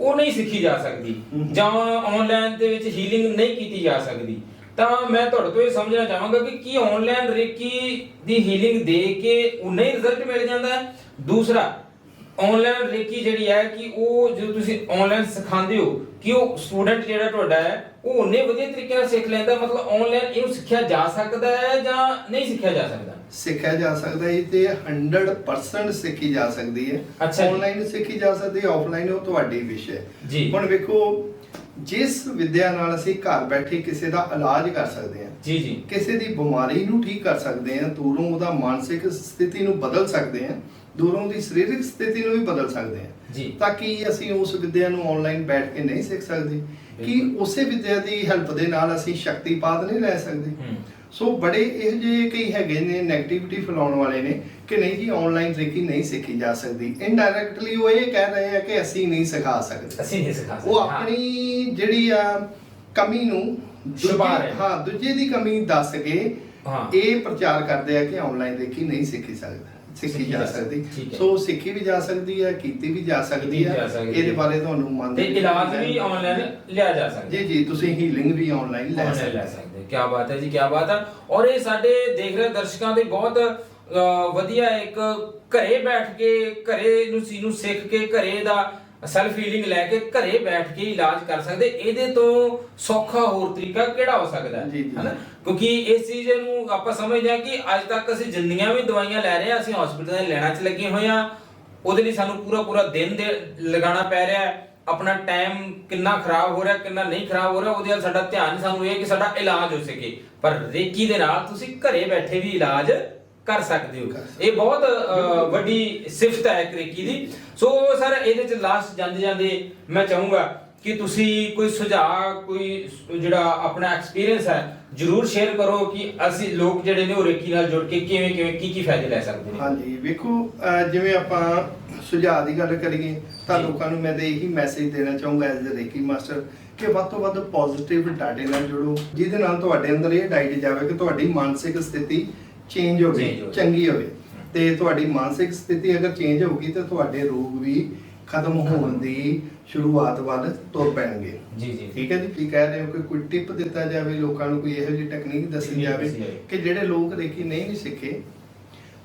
ਉਹ ਨਹੀਂ ਸਿੱਖੀ ਜਾ ਸਕਦੀ ਜਾਂ ਆਨਲਾਈਨ ਦੇ ਵਿੱਚ ਹੀਲਿੰਗ ਨਹੀਂ ਕੀਤੀ ਜਾ ਸਕਦੀ। ਤਾਂ ਮੈਂ ਤੁਹਾਡੇ ਤੋਂ ਇਹ ਸਮਝਣਾ ਚਾਹਾਂਗਾ ਕਿ ਕੀ ਆਨਲਾਈਨ ਰੇਕੀ ਦੀ ਹੀਲਿੰਗ ਦੇ ਕੇ ਉਨਾ ਹੀ ਰਿਜ਼ਲਟ ਮਿਲ ਜਾਂਦਾ ਹੈ ਦੂਸਰਾ ਆਨਲਾਈਨ ਰੇਕੀ ਜਿਹੜੀ ਹੈ ਕਿ ਉਹ ਜਦੋਂ ਤੁਸੀਂ ਆਨਲਾਈਨ ਸਿਖਾਉਂਦੇ ਹੋ ਕਿ ਉਹ ਸਟੂਡੈਂਟ ਜਿਹੜਾ ਤੁਹਾਡਾ ਹੈ ਉਹ ਉਹਨੇ ਵਧੀਆ ਤਰੀਕੇ ਨਾਲ ਸਿੱਖ ਲੈਂਦਾ ਮਤਲਬ ਆਨਲਾਈਨ ਇਹਨੂੰ ਸਿੱਖਿਆ ਜਾ ਸਕਦਾ ਹੈ ਜਾਂ ਨਹੀਂ ਸਿੱਖਿਆ ਜਾ ਸਕਦਾ ਸਿੱਖਿਆ ਜਾ ਸਕਦਾ ਹੈ ਤੇ 100% ਸਿੱਖੀ ਜਾ ਸਕਦੀ ਹੈ। ਆਨਲਾਈਨ ਸਿੱਖੀ ਜਾ ਸਕਦੀ ਹੈ ਆਫਲਾਈਨ ਉਹ ਤੁਹਾਡੀ ਵਿਸ਼ੇ। ਹੁਣ ਵੇਖੋ ਜਿਸ ਵਿਦਿਆ ਨਾਲ ਅਸੀਂ ਘਰ ਬੈਠੇ ਕਿਸੇ ਦਾ ਇਲਾਜ ਕਰ ਸਕਦੇ ਹਾਂ ਜੀ ਜੀ। ਕਿਸੇ ਦੀ ਬਿਮਾਰੀ ਨੂੰ ਠੀਕ ਕਰ ਸਕਦੇ ਹਾਂ ਦੂਰੋਂ ਉਹਦਾ ਮਾਨਸਿਕ ਸਥਿਤੀ ਨੂੰ ਬਦਲ ਸਕਦੇ ਹਾਂ ਦੂਰੋਂ ਦੀ ਸਰੀਰਕ ਸਥਿਤੀ ਨੂੰ ਵੀ ਬਦਲ ਸਕਦੇ ਹਾਂ। ਜੀ। ਤਾਂ ਕਿ ਅਸੀਂ ਉਸ ਵਿਦਿਆ ਨੂੰ ਆਨਲਾਈਨ ਬੈਠ ਕੇ ਨਹੀਂ ਸਿੱਖ ਸਕਦੇ? ਕਿ। ਉਸੇ ਵਿਦਿਆ ਦੀ ਹੈਲਪ ਦੇ ਨਾਲ ਅਸੀਂ ਸ਼ਕਤੀਪਾਤ ਨਹੀਂ ਲੈ ਸਕਦੇ ਸੋ ਬੜੇ ਇਹੋ ਜਿਹੇ ਕਈ ਹੈਗੇ ਨੇ 네ਗੇਟਿਵਿਟੀ ਫੈਲਾਉਣ ਵਾਲੇ ਨੇ ਕਿ ਨਹੀਂ ਜੀ ਆਨਲਾਈਨ ਰੇਕੀ ਨਹੀਂ ਸਿੱਖੀ ਜਾ ਸਕਦੀ ਇਨਡਾਇਰੈਕਟਲੀ ਉਹ ਇਹ ਕਹਿ ਰਹੇ ਆ ਕਿ ਅਸੀਂ ਨਹੀਂ ਸਿਖਾ ਸਕਦੇ ਅਸੀਂ ਨਹੀਂ ਸਿਖਾ ਸਕਦੇ ਉਹ। ਆਪਣੀ ਜਿਹੜੀ ਆ ਕਮੀ ਨੂੰ ਛੁਪਾ ਰਹੇ। ਹਾਂ ਦੂਜੇ ਦੀ ਕਮੀ ਦੱਸ ਕੇ। ਇਹ ਪ੍ਰਚਾਰ ਕਰਦੇ ਆ ਕਿ ਆਨਲਾਈਨ ਰੇਕੀ ਨਹੀਂ ਸਿੱਖੀ ਸਕਦਾ ਸਿੱਖੀ ਜਾ ਸਕਦੀ। ਸੋ ਸਿੱਖੀ ਵੀ ਜਾ ਸਕਦੀ ਹੈ ਕੀਤੀ ਵੀ ਜਾ ਸਕਦੀ ਹੈ। ਇਹਦੇ। ਬਾਰੇ ਤੁਹਾਨੂੰ ਮੰਨ ਤੇ ਇਲਾਜ ਵੀ ਆਨਲਾਈਨ ਲਿਆ ਜਾ ਸਕਦਾ। ਜੀ ਜੀ ਤੁਸੀਂ ਹੀਲਿੰਗ ਵੀ ਆਨਲਾਈਨ ਲੈ ਸਕਦੇ ਕੀ ਬਾਤ ਹੈ ਜੀ ਕੀ ਬਾਤ ਹੈ। ਔਰ ਇਹ ਸਾਡੇ ਦੇਖ ਰਹੇ ਦਰਸ਼ਕਾਂ ਦੇ ਬਹੁਤ ਵਧੀਆ ਇੱਕ ਘਰੇ ਬੈਠ ਕੇ ਘਰੇ ਨੂੰ ਸੀ ਨੂੰ ਸਿੱਖ ਕੇ ਘਰੇ ਦਾ ਸੈਲਫ ਹੀਲਿੰਗ ਲੈ ਕੇ ਘਰੇ ਬੈਠ ਕੇ ਇਲਾਜ ਕਰ ਸਕਦੇ। ਇਹਦੇ ਤੋਂ ਸੌਖਾ ਹੋਰ ਤਰੀਕਾ ਕਿਹੜਾ ਹੋ ਸਕਦਾ ਹੈ। ਹਨਾ? ਕਿਉਂਕਿ ਇਸ ਚੀਜ਼ ਨੂੰ ਆਪਾਂ ਸਮਝਦੇ ਹਾਂ ਕਿ ਅੱਜ ਤੱਕ ਅਸੀਂ ਜਿੰਨੀਆਂ ਵੀ ਦਵਾਈਆਂ ਲੈ ਰਹੇ ਹਾਂ ਅਸੀਂ ਹਸਪੀਟਲ ਦੇ ਲੈਣਾ ਚ ਲੱਗੇ ਹੋਏ ਹਾਂ ਉਹਦੇ ਲਈ ਸਾਨੂੰ ਪੂਰਾ ਪੂਰਾ ਦਿਨ ਦੇ ਲਗਾਉਣਾ ਪੈ ਰਿਹਾ ਹੈ। ਆਪਣਾ ਟਾਈਮ ਕਿੰਨਾ ਖਰਾਬ ਹੋ ਰਿਹਾ ਕਿੰਨਾ ਨਹੀਂ ਖਰਾਬ ਹੋ ਰਿਹਾ ਉਹਦੇ ਵੱਲ ਸਾਡਾ ਧਿਆਨ ਸਾਨੂੰ ਇਹ ਕਿ ਸਾਡਾ ਇਲਾਜ ਹੋ ਸਕੇ। ਪਰ ਰੇਕੀ ਦੇ ਨਾਲ ਤੁਸੀਂ ਘਰੇ ਬੈਠੇ ਵੀ ਇਲਾਜ ਕਰ ਸਕਦੇ ਹੋ। ਇਹ ਬਹੁਤ ਵੱਡੀ ਸਿਫਤ ਹੈ ਰੇਕੀ ਦੀ। ਸੋ ਸਰ ਇਹਦੇ ਚ ਲਾਸਟ ਜਾਂਦੇ ਜਾਂਦੇ ਮੈਂ ਚਾਹੂੰਗਾ ਕਿ ਤੁਸੀਂ ਕੋਈ ਸੁਝਾਅ ਕੋਈ ਜਿਹੜਾ ਆਪਣਾ ਐਕਸਪੀਰੀਅੰਸ ਹੈ ਜਰੂਰ ਸ਼ੇਅਰ ਕਰੋ ਕਿ ਅਸੀਂ ਲੋਕ ਜਿਹੜੇ ਨੇ ਉਹ ਰੇਕੀ ਨਾਲ ਜੁੜ ਕੇ ਕਿਵੇਂ ਕਿਵੇਂ ਕੀ ਕੀ ਫਾਇਦੇ ਲੈ ਸਕਦੇ ਨੇ ਹਾਂਜੀ ਵੇਖੋ ਅਹ ਜਿਵੇਂ ਆਪਾਂ ਸੁਝਾਅ ਦੀ ਗੱਲ ਕਰੀਏ ਤਾਂ ਜੀ। ਲੋਕਾਂ ਨੂੰ ਮੈਂ ਤੇ ਇਹੀ ਮੈਸੇਜ ਦੇਣਾ ਚਾਹੂੰਗਾ ਐਜ਼ ਅ ਰੇਕੀ ਮਾਸਟਰ ਕਿ ਵੱਧ ਤੋਂ ਵੱਧ ਪੋਜ਼ਿਟਿਵ ਡਾਟੇ ਨਾਲ ਜੁੜੋ ਜਿਹਦੇ ਨਾਲ ਤੁਹਾਡੇ ਅੰਦਰ ਇਹ ਡਾਈਟ ਜਾਵੇ ਕਿ ਤੁਹਾਡੀ ਮਾਨਸਿਕ ਸਥਿਤੀ ਚੇਂਜ ਹੋਵੇ Change ਹੋਵੇ। ਚੰਗੀ ਹੋਵੇ ਤੇ ਤੁਹਾਡੀ ਮਾਨਸਿਕ ਸਥਿਤੀ ਅਗਰ ਚੇਂਜ ਹੋਊਗੀ ਤਾਂ ਤੁਹਾਡੇ ਰੋਗ ਵੀ ਖਤਮ ਹੋਣ ਦੀ ਸ਼ੁਰੂਆਤ ਵੱਲ ਤੁਰ ਪੈਣਗੇ ਜੀ ਜੀ ਠੀਕ ਹੈ ਜੀ ਕੀ ਕਹਿ ਰਹੇ ਹੋ ਕਿ ਕੋਈ ਟਿਪ ਦਿੱਤਾ ਜਾਵੇ ਲੋਕਾਂ ਨੂੰ ਕੋਈ ਇਹੋ ਜਿਹੀ ਟੈਕਨੀਕ ਦੱਸੀ ਜਾਵੇ। ਕਿ ਜਿਹੜੇ ਲੋਕ ਰੇਕੀ ਨਹੀਂ ਵੀ ਸਿੱਖੇ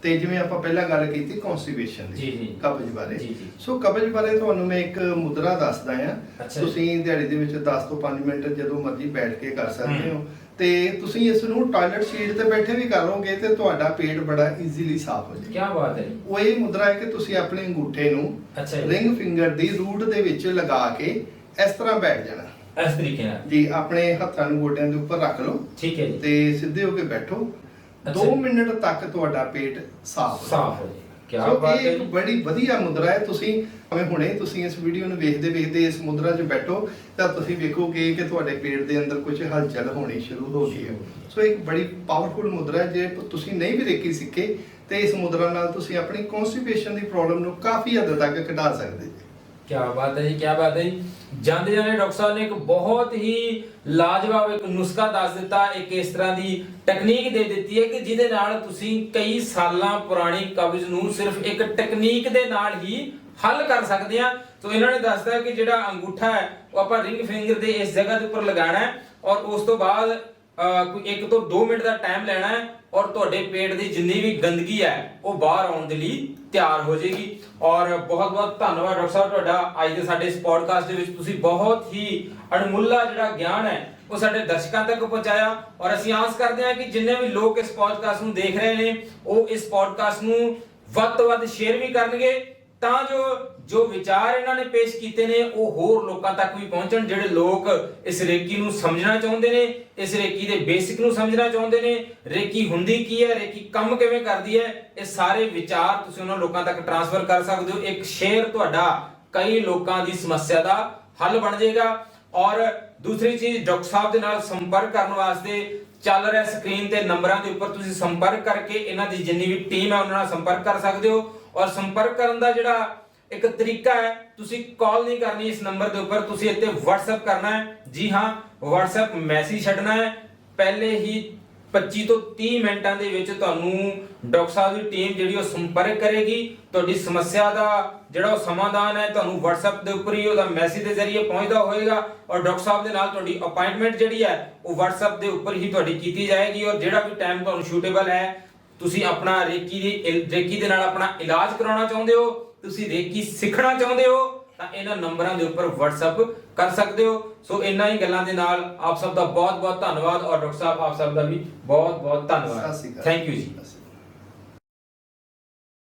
ਤੇ ਜਿਵੇਂ ਆਪਾਂ ਪਹਿਲਾਂ ਗੱਲ ਕੀਤੀ ਕਨਸਟੀਪੇਸ਼ਨ ਜੀ। ਕਬਜ਼ ਬਾਰੇ। ਸੋ ਕਬਜ਼ ਬਾਰੇ ਤੁਹਾਨੂੰ ਮੈਂ ਇੱਕ ਮੁਦਰਾ ਦੱਸਦਾ ਆ। ਤੁਸੀਂ ਦਿਹਾੜੀ ਦੇ ਵਿੱਚ 10 ਤੋਂ 5 ਮਿੰਟ ਜਦੋਂ ਮਰਜ਼ੀ ਬੈਠ ਕੇ ਕਰ ਸਕਦੇ। ਹੋ ਤੇ ਤੁਸੀਂ ਇਸ ਨੂੰ ਟਾਇਲਟ ਸੀਟ ਤੇ ਬੈਠੇ ਵੀ ਕਰੋਗੇ ਤੇ ਤੁਹਾਡਾ ਪੇਟ ਬੜਾ ਈਜ਼ੀਲੀ ਸਾਫ਼ ਹੋ ਕੀ ਜਾਏਗਾ ਬਾਤ ਹੈ। ਉਹ ਇਹ ਮੁਦਰਾ ਹੈ ਕਿ ਤੁਸੀਂ ਆਪਣੇ ਅੰਗੂਠੇ ਨੂੰ। ਰਿੰਗ ਫਿੰਗਰ ਦੀ ਰੂਟ ਦੇ ਵਿੱਚ ਲਗਾ ਕੇ ਇਸ ਤਰ੍ਹਾਂ ਬੈਠ ਜਾਣਾ। ਇਸ ਤਰੀਕੇ ਨਾਲ। ਜੀ ਆਪਣੇ ਹੱਥਾਂ ਨੂੰ ਗੋਡਿਆਂ ਦੇ ਉੱਪਰ ਰੱਖ ਲਓ ਠੀਕ ਹੈ ਜੀ। ਤੇ ਸਿੱਧੇ ਹੋ ਕੇ ਬੈਠੋ। ਅੱਛਾ 2 ਜੀ। ਮਿੰਟ ਤੱਕ ਤੁਹਾਡਾ ਪੇਟ ਸਾਫ਼ ਹੋ ਸਾਫ਼ ਹੋ ਜੀ ਕੀ ਸੋ ਬਾਤ ਹੈ ਇੱਕ। ਬੜੀ ਵਧੀਆ ਮੁਦਰਾ ਹੈ। ਤੁਸੀਂ ਭਾਵੇਂ ਹੁਣੇ ਤੁਸੀਂ ਇਸ ਵੀਡੀਓ ਨੂੰ ਵੇਖਦੇ ਵੇਖਦੇ ਇਸ ਮੁਦਰਾ 'ਚ ਬੈਠੋ ਤਾਂ ਤੁਸੀਂ ਵੇਖੋਗੇ ਕਿ ਤੁਹਾਡੇ ਪੇਟ ਦੇ ਅੰਦਰ ਕੁਝ ਹਲਚਲ ਹੋਣੀ ਸ਼ੁਰੂ ਹੋ ਗਈ ਹੈ। ਸੋ ਇੱਕ ਬੜੀ ਪਾਵਰਫੁਲ ਮੁਦਰਾ ਹੈ। ਜੇ ਤੁਸੀਂ ਨਹੀਂ ਵੀ ਰੇਕੀ ਸਿੱਖੇ ਤੇ ਇਸ ਮੁਦਰਾ ਨਾਲ ਤੁਸੀਂ ਆਪਣੀ ਕਨਸਟੀਪੇਸ਼ਨ ਦੀ ਪ੍ਰੋਬਲਮ ਨੂੰ ਕਾਫੀ ਹੱਦ ਤੱਕ ਘਟਾ ਸਕਦੇ ਜੀ। ਕੀ ਬਾਤ ਹੈ ਜੀ ਕੀ ਬਾਤ ਹੈ ਜੀ। ਜਾਂਦੇ ਜਾਂਦੇ ਡਾਕਟਰ ਸਾਹਿਬ ਨੇ ਇੱਕ ਬਹੁਤ ਹੀ ਲਾਜਵਾਬ ਇੱਕ ਨੁਸਖਾ ਦੱਸ ਦਿੱਤਾ। ਇੱਕ ਇਸ ਤਰ੍ਹਾਂ ਦੀ ਟੈਕਨੀਕ ਦੇ ਦਿੱਤੀ ਹੈ ਕਿ ਜਿਹਦੇ ਨਾਲ ਤੁਸੀਂ ਕਈ ਸਾਲਾਂ ਪੁਰਾਣੀ ਕਬਜ਼ ਨੂੰ ਸਿਰਫ ਇੱਕ ਟੈਕਨੀਕ ਦੇ ਨਾਲ ਹੀ ਹੱਲ ਕਰ ਸਕਦੇ ਆ ਸੋ ਇਹਨਾਂ ਨੇ ਦੱਸਦਾ ਕਿ ਜਿਹੜਾ ਅੰਗੂਠਾ ਹੈ ਉਹ ਆਪਾਂ ਰਿੰਗ ਫਿੰਗਰ ਦੇ ਇਸ ਜਗ੍ਹਾ ਦੇ ਉੱਪਰ ਲਗਾਉਣਾ ਹੈ ਔਰ ਉਸ ਤੋਂ ਬਾਅਦ ਅਹ, ਕੋਈ 1 ਤੋਂ 2 ਮਿੰਟ ਦਾ ਟਾਈਮ ਲੈਣਾ ਹੈ ਔਰ ਤੁਹਾਡੇ ਪੇਟ ਦੀ ਜਿੰਨੀ ਵੀ ਗੰਦਗੀ ਹੈ ਉਹ ਬਾਹਰ ਆਉਣ ਦੇ ਲਈ ਤਿਆਰ ਹੋ ਜਾਏਗੀ। ਔਰ ਬਹੁਤ ਬਹੁਤ ਧੰਨਵਾਦ ਡਾਕਟਰ ਸਾਹਿਬ ਤੁਹਾਡਾ ਅੱਜ ਦੇ ਸਾਡੇ ਇਸ ਪੋਡਕਾਸਟ ਦੇ ਵਿੱਚ ਤੁਸੀਂ ਬਹੁਤ ਹੀ ਅਣਮੁੱਲਾ ਜਿਹੜਾ ਗਿਆਨ ਹੈ ਉਹ ਸਾਡੇ ਦਰਸ਼ਕਾਂ ਤੱਕ ਪਹੁੰਚਾਇਆ ਔਰ ਅਸੀਂ ਆਸ ਕਰਦੇ ਹਾਂ ਕਿ ਜਿੰਨੇ ਵੀ ਲੋਕ ਇਸ ਪੋਡਕਾਸਟ ਨੂੰ ਦੇਖ ਰਹੇ ਨੇ, ਉਹ ਇਸ ਪੋਡਕਾਸਟ ਨੂੰ ਵੱਧ ਤੋਂ ਵੱਧ ਸ਼ੇਅਰ ਵੀ ਕਰਨਗੇ, ਤਾਂ ਜੋ ਜੋ ਵਿਚਾਰ ਇਹਨਾਂ ਨੇ ਪੇਸ਼ ਕੀਤੇ ਨੇ, ਉਹ ਹੋਰ ਲੋਕਾਂ ਤੱਕ ਵੀ ਪਹੁੰਚਣ, ਜਿਹੜੇ ਲੋਕ ਇਸ ਰੇਕੀ ਨੂੰ ਸਮਝਣਾ ਚਾਹੁੰਦੇ ਨੇ, ਇਸ ਰੇਕੀ ਦੇ ਬੇਸਿਕ ਨੂੰ ਸਮਝਣਾ ਚਾਹੁੰਦੇ ਨੇ, ਰੇਕੀ ਹੁੰਦੀ ਕੀ ਹੈ, ਰੇਕੀ ਕੰਮ ਕਿਵੇਂ ਕਰਦੀ ਹੈ, ਇਹ ਸਾਰੇ ਵਿਚਾਰ ਤੁਸੀਂ ਉਹਨਾਂ ਲੋਕਾਂ ਤੱਕ ਟਰਾਂਸਫਰ ਕਰ ਸਕਦੇ ਹੋ। ਇੱਕ ਸ਼ੇਅਰ ਤੁਹਾਡਾ ਕਈ ਲੋਕਾਂ ਦੀ ਸਮੱਸਿਆ ਦਾ ਹੱਲ ਬਣ ਜਾਏਗਾ ਔਰ ਦੂਸਰੀ ਚੀਜ਼, ਡਾਕਟਰ ਸਾਹਿਬ ਦੇ ਨਾਲ ਸੰਪਰਕ ਕਰਨ ਵਾਸਤੇ ਚੱਲ ਰਿਹਾ ਸਕਰੀਨ ਤੇ ਨੰਬਰਾਂ ਦੇ ਉੱਪਰ ਤੁਸੀਂ ਸੰਪਰਕ ਕਰਕੇ ਇਹਨਾਂ ਦੀ ਜਿੰਨੀ ਵੀ ਟੀਮ ਹੈ, ਉਹਨਾਂ ਨਾਲ ਸੰਪਰਕ ਕਰ ਸਕਦੇ ਹੋ। ਔਰ ਸੰਪਰਕ ਕਰਨ ਦਾ ਜਿਹੜਾ ਇੱਕ ਤਰੀਕਾ ਹੈ, ਤੁਸੀਂ ਕਾਲ ਨਹੀਂ ਕਰਨੀ ਇਸ ਨੰਬਰ ਦੇ ਉੱਪਰ, ਤੁਸੀਂ ਇੱਥੇ WhatsApp ਕਰਨਾ ਹੈ। ਜੀ ਹਾਂ, WhatsApp ਮੈਸੇਜ ਛੱਡਣਾ ਹੈ। ਪਹਿਲੇ ਹੀ 25 ਤੋਂ 30 ਮਿੰਟਾਂ ਦੇ ਵਿੱਚ ਤੁਹਾਨੂੰ ਡਾਕਟਰ ਸਾਹਿਬ ਦੀ ਟੀਮ ਜਿਹੜੀ ਉਹ ਸੰਪਰਕ ਕਰੇਗੀ, ਤੁਹਾਡੀ ਸਮੱਸਿਆ ਦਾ ਜਿਹੜਾ ਉਹ ਸਮਾਧਾਨ ਹੈ, ਤੁਹਾਨੂੰ WhatsApp ਦੇ ਉੱਪਰ ਹੀ ਉਹਦਾ ਮੈਸੇਜ ਦੇ ਜ਼ਰੀਏ ਪਹੁੰਚਦਾ ਹੋਏਗਾ ਔਰ ਡਾਕਟਰ ਸਾਹਿਬ ਦੇ ਨਾਲ ਤੁਹਾਡੀ ਅਪਾਇੰਟਮੈਂਟ ਜਿਹੜੀ ਹੈ, ਉਹ WhatsApp ਦੇ ਉੱਪਰ ਹੀ ਤੁਹਾਡੀ ਕੀਤੀ ਜਾਏਗੀ ਔਰ ਜਿਹੜਾ ਵੀ ਟਾਈਮ ਤੁਹਾਨੂੰ ਸ਼ੂਟੇਬਲ ਹੈ, ਤੁਸੀਂ ਆਪਣਾ ਰੇਕੀ ਦੀ ਰੇਕੀ ਦੇ ਨਾਲ ਆਪਣਾ ਇਲਾਜ ਕਰਾਉਣਾ ਚਾਹੁੰਦੇ ਹੋ, ਤੁਸੀਂ ਰੇਕੀ ਸਿੱਖਣਾ ਚਾਹੁੰਦੇ ਹੋ ਤਾਂ ਇਹਨਾਂ ਨੰਬਰਾਂ ਦੇ ਉੱਪਰ WhatsApp ਕਰ ਸਕਦੇ ਹੋ। ਸੋ ਇੰਨਾ ਹੀ ਗੱਲਾਂ ਦੇ ਨਾਲ ਆਪ ਸਭ ਦਾ ਬਹੁਤ ਬਹੁਤ ਧੰਨਵਾਦ ਔਰ ਡਾਕਟਰ ਸਾਹਿਬ ਆਪ ਸਭ ਦਾ ਵੀ ਬਹੁਤ ਬਹੁਤ ਧੰਨਵਾਦ ਥੈਂਕ ਯੂ ਜੀ।